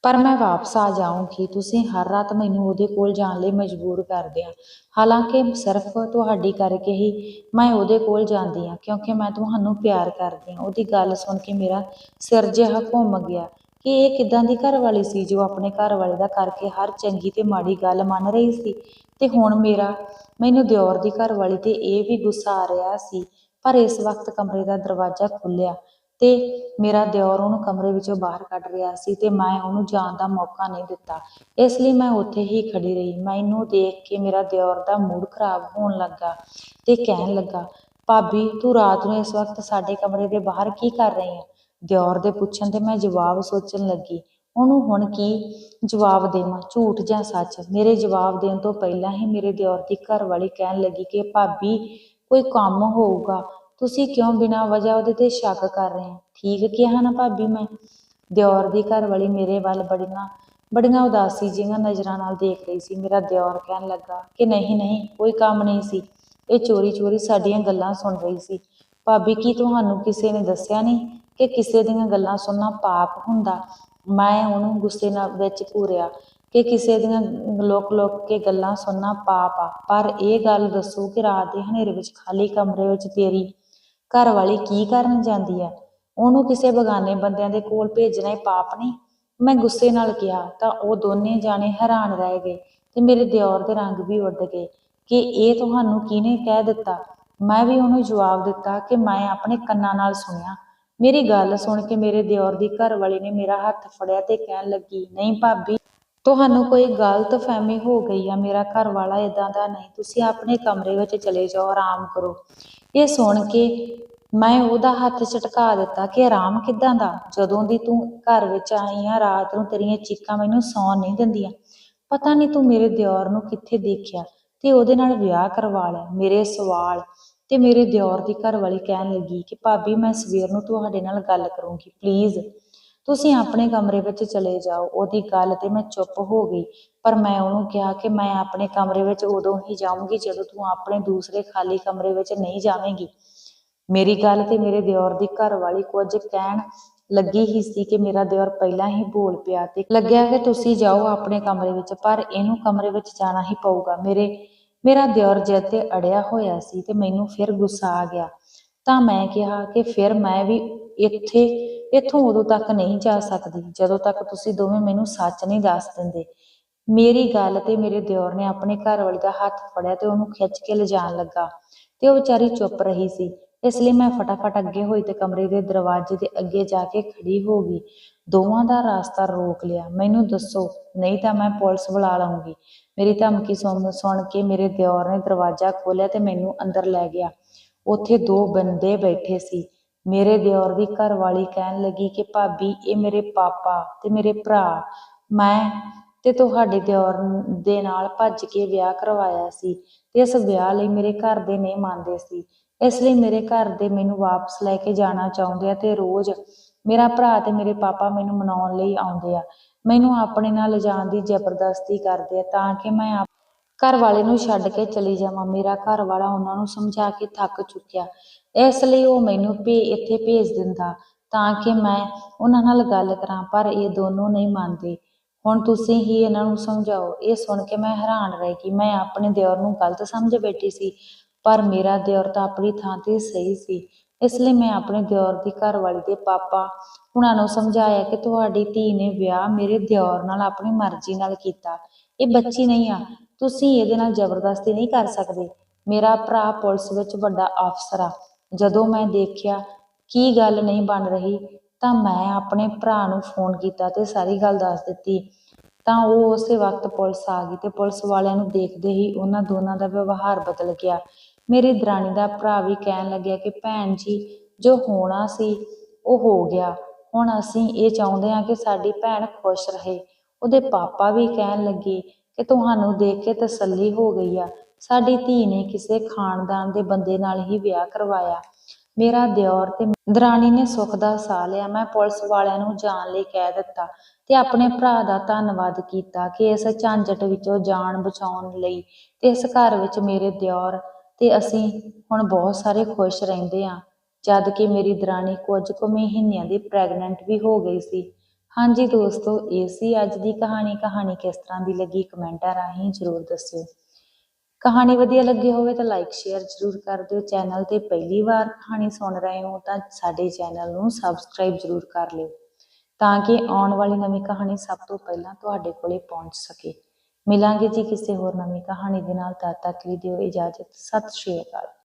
ਪਰ ਮੈਂ ਵਾਪਸ ਆ ਜਾਊਂਗੀ ਤੁਸੀਂ ਹਰ ਰਾਤ ਮੈਨੂੰ ਉਹਦੇ ਕੋਲ ਜਾਣ ਲਈ ਮਜਬੂਰ ਕਰਦੇ ਆ। ਹਾਲਾਂਕਿ ਸਿਰਫ ਤੁਹਾਡੀ ਕਰਕੇ ਹੀ ਮੈਂ ਉਹਦੇ ਕੋਲ ਜਾਂਦੀ ਆ ਕਿਉਂਕਿ ਮੈਂ ਤੁਹਾਨੂੰ ਪਿਆਰ ਕਰਦੀ ਆ ਉਹਦੀ ਗੱਲ ਸੁਣ ਕੇ ਮੇਰਾ ਸਿਰ ਜਿਹਾ ਘੁੰਮ ਗਿਆ ਕਿ ਇਹ ਕਿਦਾਂ ਦੀ ਘਰਵਾਲੀ ਸੀ ਜੋ ਆਪਣੇ ਘਰਵਾਲੇ ਦਾ ਕਰਕੇ ਹਰ ਚੰਗੀ ਤੇ ਮਾੜੀ ਗੱਲ ਮੰਨ ਰਹੀ ਸੀ। ਤੇ ਹੁਣ ਮੇਰਾ, ਮੈਨੂੰ ਦਿਓਰ ਦੀ ਘਰਵਾਲੀ ਤੇ ਇਹ ਵੀ ਗੁੱਸਾ ਆ ਰਿਹਾ ਸੀ, ਪਰ ਇਸ ਵਕਤ ਕਮਰੇ ਦਾ ਦਰਵਾਜ਼ਾ ਖੁੱਲਿਆ ਤੇ ਮੇਰਾ ਦਿਓਰ ਉਹਨੂੰ ਕਮਰੇ ਵਿੱਚੋਂ ਬਾਹਰ ਕੱਢ ਰਿਹਾ ਸੀ ਤੇ ਮੈਂ ਉਹਨੂੰ ਜਾਣ ਦਾ ਮੌਕਾ ਨਹੀਂ ਦਿੱਤਾ। ਇਸ ਲਈ ਮੈਂ ਉੱਥੇ ਹੀ ਖੜੀ ਰਹੀ। ਮੈਨੂੰ ਦੇਖ ਕੇ ਮੇਰਾ ਦਿਓਰ ਦਾ ਮੂਡ ਖਰਾਬ ਹੋਣ ਲੱਗਾ ਤੇ ਕਹਿਣ ਲੱਗਾ, ਭਾਬੀ, ਤੂੰ ਰਾਤ ਨੂੰ ਇਸ ਵਕਤ ਸਾਡੇ ਕਮਰੇ ਦੇ ਬਾਹਰ ਕੀ ਕਰ ਰਹੀ ਹੈ? ਦਿਓਰ ਦੇ ਪੁੱਛਣ ਤੇ ਮੈਂ ਜਵਾਬ ਸੋਚਣ ਲੱਗੀ, ਉਹਨੂੰ ਹੁਣ ਕੀ ਜਵਾਬ ਦੇਵਾਂ? ਝੂਠ ਜਾਂ ਸੱਚ? ਮੇਰੇ ਜਵਾਬ ਦੇਣ ਤੋਂ ਪਹਿਲਾਂ ਹੀ ਮੇਰੇ ਦਿਓਰ ਦੀ ਘਰਵਾਲੀ ਕਹਿਣ ਲੱਗੀ ਕਿ, ਭਾਬੀ, ਕੋਈ ਕੰਮ ਹੋਊਗਾ। ਤੁਸੀਂ ਕਿਉਂ ਬਿਨਾਂ ਵਜ੍ਹਾ ਉਹਦੇ ਤੇ ਸ਼ੱਕ ਕਰ ਰਹੇ ਹੋ? ਠੀਕ ਕਿਹਾ ਨਾ ਭਾਬੀ ਮੈਂ। ਦਿਓਰ ਦੀ ਘਰਵਾਲੀ ਮੇਰੇ ਵੱਲ ਬੜੀਆਂ ਬੜੀਆਂ ਉਦਾਸੀ ਜਿਹੀਆਂ ਨਜ਼ਰਾਂ ਨਾਲ ਦੇਖ ਰਹੀ ਸੀ। ਮੇਰਾ ਦਿਓਰ ਕਹਿਣ ਲੱਗਾ ਕਿ ਨਹੀਂ ਨਹੀਂ, ਕੋਈ ਕੰਮ ਨਹੀਂ ਸੀ। ਇਹ ਚੋਰੀ ਚੋਰੀ ਸਾਡੀਆਂ ਗੱਲਾਂ ਸੁਣ ਰਹੀ ਸੀ। ਭਾਬੀ, ਕੀ ਤੁਹਾਨੂੰ ਕਿਸੇ ਨੇ ਦੱਸਿਆ ਨਹੀਂ ਕਿ ਕਿਸੇ ਦੀਆਂ ਗੱਲਾਂ ਸੁਣਨਾ ਪਾਪ ਹੁੰਦਾ? ਮੈਂ ਉਹਨੂੰ ਗੁੱਸੇ ਨਾਲ ਵਿੱਚ ਘੂਰਿਆ ਕਿ ਕਿਸੇ ਦੀਆਂ ਲੋਕ ਲੁਕ ਕੇ ਗੱਲਾਂ ਸੁਣਨਾ ਪਾਪ ਆ। ਪਰ ਇਹ ਗੱਲ ਦੱਸੋ ਕਿ ਰਾਤ ਦੇ ਹਨੇਰੇ ਵਿੱਚ ਖਾਲੀ ਕਮਰੇ ਵਿੱਚ ਤੇਰੀ ਘਰ ਵਾਲੀ ਕੀ ਕਰਨ ਜਾਂਦੀ ਹੈ ਉਹਨੂੰ ਕਿਸੇ ਬਗਾਨੇ ਬੰਦਿਆਂ ਦੇ ਕੋਲ ਭੇਜਣਾ ਹੀ ਪਾਪ ਨਹੀਂ। ਮੈਂ ਗੁੱਸੇ ਨਾਲ ਕਿਹਾ, ਤਾਂ ਉਹ ਦੋਨੇ ਜਾਣੇ ਹੈਰਾਨ ਰਹਿ ਗਏ ਤੇ ਮੇਰੇ ਦਿਓਰ ਦੇ ਰੰਗ ਵੀ ਉੱਡ ਗਏ ਕਿ ਇਹ ਤੁਹਾਨੂੰ ਕਿਹਨੇ ਕਹਿ ਦਿੱਤਾ? ਮੈਂ ਵੀ ਉਹਨੂੰ ਜਵਾਬ ਦਿੱਤਾ ਕਿ ਮੈਂ ਆਪਣੇ ਕੰਨਾਂ ਨਾਲ ਸੁਣਿਆ। ਮੇਰੀ ਗੱਲ ਸੁਣ ਕੇ ਮੇਰੇ ਦਿਓਰ ਦੀ ਘਰਵਾਲੀ ਨੇ ਮੇਰਾ ਹੱਥ ਫੜਿਆ ਤੇ ਕਹਿਣ ਲੱਗੀ, ਨਹੀਂ ਭਾਬੀ, ਤੁਹਾਨੂੰ ਕੋਈ ਗਲਤ ਫਹਿਮੀ ਹੋ ਗਈ ਆ। ਮੇਰਾ ਘਰ ਵਾਲਾ ਇਦਾਂ ਦਾ ਨਹੀਂ। ਤੁਸੀਂ ਆਪਣੇ ਕਮਰੇ ਵਿੱਚ ਚਲੇ ਜਾਓ, ਆਰਾਮ ਕਰੋ। ਇਹ ਸੁਣ ਕੇ ਮੈਂ ਉਹਦਾ ਹੱਥ ਝਟਕਾ ਦਿੱਤਾ ਕਿ ਆਰਾਮ ਕਿੱਦਾਂ ਦਾ? ਜਦੋਂ ਦੀ ਤੂੰ ਘਰ ਵਿੱਚ ਆਈ ਆ, ਰਾਤ ਨੂੰ ਤੇਰੀਆਂ ਚੀਕਾਂ ਮੈਨੂੰ ਸੌਣ ਨਹੀਂ ਦਿੰਦੀਆਂ। ਪਤਾ ਨਹੀਂ ਤੂੰ ਮੇਰੇ ਦਿਓਰ ਨੂੰ ਕਿੱਥੇ ਦੇਖਿਆ ਤੇ ਉਹਦੇ ਨਾਲ ਵਿਆਹ ਕਰਵਾ ਲਿਆ। ਮੇਰੇ ਸਵਾਲ ਤੇ ਮੇਰੇ ਦਿਓਰ ਦੀ ਘਰਵਾਲੀ ਕਹਿਣ ਲੱਗੀ ਕਿ ਭਾਬੀ, ਮੈਂ ਸਵੇਰ ਨੂੰ ਤੁਹਾਡੇ ਨਾਲ ਗੱਲ ਕਰੂੰਗੀ ਪਲੀਜ਼ ਤੁਸੀਂ ਆਪਣੇ ਕਮਰੇ ਵਿੱਚ ਚਲੇ ਜਾਓ, ਉਹਦੀ ਗੱਲ ਤੇ ਮੈਂ ਚੁੱਪ ਹੋ ਗਈ। ਪਰ ਮੈਂ ਉਹਨੂੰ ਕਿਹਾ ਕਿ ਮੈਂ ਆਪਣੇ ਕਮਰੇ ਵਿੱਚ ਉਦੋਂ ਹੀ ਜਾਊਂਗੀ ਜਦੋਂ ਤੂੰ ਆਪਣੇ ਦੂਸਰੇ ਖਾਲੀ ਕਮਰੇ ਵਿੱਚ ਨਹੀਂ ਜਾਵੇਂਗੀ। ਮੇਰੀ ਗੱਲ ਤੇ ਮੇਰੇ ਦਿਓਰ ਦੀ ਘਰਵਾਲੀ ਕੁਝ ਕਹਿਣ ਲੱਗੀ ਹੀ ਸੀ ਕਿ ਮੇਰਾ ਦਿਓਰ ਪਹਿਲਾਂ ਹੀ ਬੋਲ ਪਿਆ ਤੇ ਲੱਗਿਆ ਕਿ ਤੁਸੀਂ ਜਾਓ ਆਪਣੇ ਕਮਰੇ ਵਿੱਚ, ਪਰ ਇਹਨੂੰ ਕਮਰੇ ਵਿੱਚ ਜਾਣਾ ਹੀ ਪਊਗਾ। ਮੇਰੇ, ਮੇਰਾ ਦਿਓਰ ਜਿੱਦ ਤੇ ਅੜਿਆ ਹੋਇਆ ਸੀ ਤੇ ਮੈਨੂੰ ਫਿਰ ਗੁੱਸਾ ਆ ਗਿਆ। ਤਾਂ ਮੈਂ ਕਿਹਾ ਕਿ ਫਿਰ ਮੈਂ ਵੀ ਇੱਥੇ, ਇੱਥੋਂ ਉਦੋਂ ਤੱਕ ਨਹੀਂ ਜਾ ਸਕਦੀ, ਜਦੋਂ ਤੱਕ ਤੁਸੀਂ ਦੋਵੇਂ ਮੈਨੂੰ ਸੱਚ ਨਹੀਂ ਦੱਸ ਦਿੰਦੇ। ਮੇਰੀ ਗੱਲ ਤੇ ਮੇਰੇ ਦਿਓਰ ਨੇ ਆਪਣੇ ਘਰ ਵਾਲੀ ਦਾ ਹੱਥ ਫੜਿਆ ਤੇ ਉਹਨੂੰ ਖਿੱਚ ਕੇ ਲਿਜਾਣ ਲੱਗਾ ਤੇ ਉਹ ਵਿਚਾਰੀ ਚੁੱਪ ਰਹੀ ਸੀ। ਇਸ ਲਈ ਮੈਂ ਫਟਾਫਟ ਅੱਗੇ ਹੋਈ ਤੇ ਕਮਰੇ ਦੇ ਦਰਵਾਜ਼ੇ ਦੇ ਅੱਗੇ ਜਾ ਕੇ ਖੜੀ ਹੋ ਗਈ। ਦੋਵਾਂ ਦਾ ਰਾਸਤਾ ਰੋਕ ਲਿਆ। ਮੈਨੂੰ ਦੱਸੋ, ਨਹੀਂ ਤਾਂ ਮੈਂ ਪੁਲਿਸ ਬੁਲਾ ਲਵਾਂਗੀ ਮੇਰੀ ਧਮਕੀ ਸੁਣ ਸੁਣ ਕੇ ਮੇਰੇ ਦਿਓਰ ਨੇ ਦਰਵਾਜ਼ਾ ਖੋਲ੍ਹਿਆ ਤੇ ਮੈਨੂੰ ਅੰਦਰ ਲੈ ਗਿਆ। ਉੱਥੇ ਦੋ ਬੰਦੇ ਬੈਠੇ ਸੀ। ਮੇਰੇ ਦਿਓਰ ਦੀ ਘਰਵਾਲੀ ਕਹਿਣ ਲੱਗੀ ਕਿ, ਭਾਬੀ, ਇਹ ਮੇਰੇ ਪਾਪਾ ਤੇ ਮੇਰੇ ਭਰਾ। ਮੈਂ ਤੇ ਤੁਹਾਡੇ ਦਿਓਰ ਦੇ ਨਾਲ ਭੱਜ ਕੇ ਵਿਆਹ ਕਰਵਾਇਆ ਸੀ ਤੇ ਇਸ ਵਿਆਹ ਲਈ ਮੇਰੇ ਘਰ ਦੇ ਨਹੀਂ ਮੰਨਦੇ ਸੀ। ਇਸ ਲਈ ਮੇਰੇ ਘਰ ਦੇ ਮੈਨੂੰ ਵਾਪਸ ਲੈ ਕੇ ਜਾਣਾ ਚਾਹੁੰਦੇ ਆ ਤੇ ਰੋਜ਼ ਮੇਰਾ ਭਰਾ ਤੇ ਮੇਰੇ ਪਾਪਾ ਮੈਨੂੰ ਮਨਾਉਣ ਲਈ ਆਉਂਦੇ ਆ। ਮੈਨੂੰ ਆਪਣੇ ਨਾਲ ਲਿਜਾਣ ਦੀ ਜ਼ਬਰਦਸਤੀ ਕਰਦੇ ਆ ਤਾਂ ਕਿ ਮੈਂ ਆਪ ਘਰ ਵਾਲੇ ਨੂੰ ਛੱਡ ਕੇ ਚਲੀ ਜਾਵਾਂ ਮੇਰਾ ਘਰ ਵਾਲਾ ਉਹਨਾਂ ਨੂੰ ਸਮਝਾ ਕੇ ਥੱਕ ਚੁੱਕਿਆ। ਇਸ ਲਈ ਉਹ ਮੈਨੂੰ ਭੇ, ਇੱਥੇ ਭੇਜ ਦਿੰਦਾ ਤਾਂ ਕਿ ਮੈਂ ਉਹਨਾਂ ਨਾਲ ਗੱਲ ਕਰਾਂ, ਪਰ ਇਹ ਦੋਨੋਂ ਨਹੀਂ ਮੰਨਦੇ। ਹੁਣ ਤੁਸੀਂ ਹੀ ਇਹਨਾਂ ਨੂੰ ਸਮਝਾਓ। ਇਹ ਸੁਣ ਕੇ ਮੈਂ ਹੈਰਾਨ ਰਹਿ ਗਈ। ਮੈਂ ਆਪਣੇ ਦਿਓਰ ਨੂੰ ਗਲਤ ਸਮਝ ਬੈਠੀ ਸੀ, ਪਰ ਮੇਰਾ ਦਿਓਰ ਤਾਂ ਆਪਣੀ ਥਾਂ ਤੇ ਸਹੀ ਸੀ। ਇਸ ਲਈ ਮੈਂ ਆਪਣੇ ਦਿਓਰ ਦੀ ਘਰਵਾਲੀ ਦੇ ਪਾਪਾ ਉਹਨਾਂ ਨੂੰ ਸਮਝਾਇਆ ਕਿ ਤੁਹਾਡੀ ਧੀ ਨੇ ਵਿਆਹ ਮੇਰੇ ਦਿਓਰ ਨਾਲ ਆਪਣੀ ਮਰਜ਼ੀ ਨਾਲ ਕੀਤਾ। ਇਹ ਬੱਚੀ ਨਹੀਂ ਆ। ਤੁਸੀਂ ਇਹਦੇ ਨਾਲ ਜ਼ਬਰਦਸਤੀ ਨਹੀਂ ਕਰ ਸਕਦੇ। ਮੇਰਾ ਭਰਾ ਪੁਲਿਸ ਵਿੱਚ ਵੱਡਾ ਅਫਸਰ ਆ। ਜਦੋਂ ਮੈਂ ਦੇਖਿਆ ਕੀ ਗੱਲ ਨਹੀਂ ਬਣ ਰਹੀ, ਤਾਂ ਮੈਂ ਆਪਣੇ ਭਰਾ ਨੂੰ ਫੋਨ ਕੀਤਾ ਤੇ ਸਾਰੀ ਗੱਲ ਦੱਸ ਦਿੱਤੀ। ਤਾਂ ਉਹ ਉਸੇ ਵਕਤ ਪੁਲਿਸ ਆ ਗਈ ਤੇ ਪੁਲਿਸ ਵਾਲਿਆਂ ਨੂੰ ਦੇਖਦੇ ਹੀ ਉਹਨਾਂ ਦੋਨਾਂ ਦਾ ਵਿਵਹਾਰ ਬਦਲ ਗਿਆ। ਮੇਰੀ ਦਰਾਣੀ ਦਾ ਭਰਾ ਵੀ ਕਹਿਣ ਲੱਗਿਆ ਕਿ, ਭੈਣ ਜੀ, ਜੋ ਹੋਣਾ ਸੀ, ਉਹ ਹੋ ਗਿਆ। ਹੁਣ ਅਸੀਂ ਇਹ ਚਾਹੁੰਦੇ ਹਾਂ ਕਿ ਸਾਡੀ ਭੈਣ ਖੁਸ਼ ਰਹੇ। ਉਹਦੇ ਪਾਪਾ ਵੀ ਕਹਿਣ ਲੱਗੇ ਕਿ ਤੁਹਾਨੂੰ ਦੇਖ ਕੇ ਤਸੱਲੀ ਹੋ ਗਈ ਆ। ਸਾਡੀ ਧੀ ਨੇ ਕਿਸੇ ਖਾਨਦਾਨ ਦੇ ਬੰਦੇ ਨਾਲ ਹੀ ਵਿਆਹ ਕਰਵਾਇਆ। ਮੇਰਾ ਦਿਓਰ ਤੇ ਦਰਾਣੀ ਨੇ ਸੁੱਖ ਦਾ ਸਾਹ ਲਿਆ। ਮੈਂ ਪੁਲਿਸ ਵਾਲਿਆਂ ਨੂੰ ਜਾਣ ਲਈ ਕਹਿ ਦਿੱਤਾ ਤੇ ਆਪਣੇ ਭਰਾ ਦਾ ਧੰਨਵਾਦ ਕੀਤਾ ਕਿ ਇਸ ਝਾਂਜਟ ਵਿੱਚੋਂ ਜਾਨ ਬਚਾਉਣ ਲਈ ਤੇ ਇਸ ਘਰ ਵਿੱਚ ਮੇਰੇ ਦਿਓਰ ਤੇ ਅਸੀਂ ਹੁਣ ਬਹੁਤ ਸਾਰੇ ਖੁਸ਼ ਰਹਿੰਦੇ ਹਾਂ ਜਦ ਕਿ ਮੇਰੀ ਦਰਾਣੀ ਕੁਝ ਕੁ ਮਹੀਨਿਆਂ ਦੀ ਪ੍ਰੈਗਨੈਂਟ ਵੀ ਹੋ ਗਈ ਸੀ। ਹਾਂਜੀ ਦੋਸਤੋ, ਇਹ ਸੀ ਅੱਜ ਦੀ ਕਹਾਣੀ। ਕਹਾਣੀ ਕਿਸ ਤਰ੍ਹਾਂ ਦੀ ਲੱਗੀ ਕਮੈਂਟਾਂ ਰਾਹੀਂ ਜ਼ਰੂਰ ਦੱਸਿਓ। ਕਹਾਣੀ ਵਧੀਆ ਲੱਗੀ ਹੋਵੇ ਤਾਂ ਲਾਈਕ ਸ਼ੇਅਰ ਜ਼ਰੂਰ ਕਰ ਦਿਓ। ਚੈਨਲ ਤੇ ਪਹਿਲੀ ਵਾਰ ਕਹਾਣੀ ਸੁਣ ਰਹੇ ਹੋ ਤਾਂ ਸਾਡੇ ਚੈਨਲ ਨੂੰ ਸਬਸਕ੍ਰਾਈਬ ਜ਼ਰੂਰ ਕਰ ਲਿਓ, ਤਾਂ ਕਿ ਆਉਣ ਵਾਲੀ ਨਵੀਂ ਕਹਾਣੀ ਸਭ ਤੋਂ ਪਹਿਲਾਂ ਤੁਹਾਡੇ ਕੋਲੇ ਪਹੁੰਚ ਸਕੇ। ਮਿਲਾਂਗੇ ਜੀ ਕਿਸੇ ਹੋਰ ਨਵੀਂ ਕਹਾਣੀ ਦੇ ਨਾਲ। ਤਦ ਤੱਕ ਲਈ ਦਿਓ ਇਜਾਜ਼ਤ। ਸਤਿ ਸ਼੍ਰੀ ਅਕਾਲ।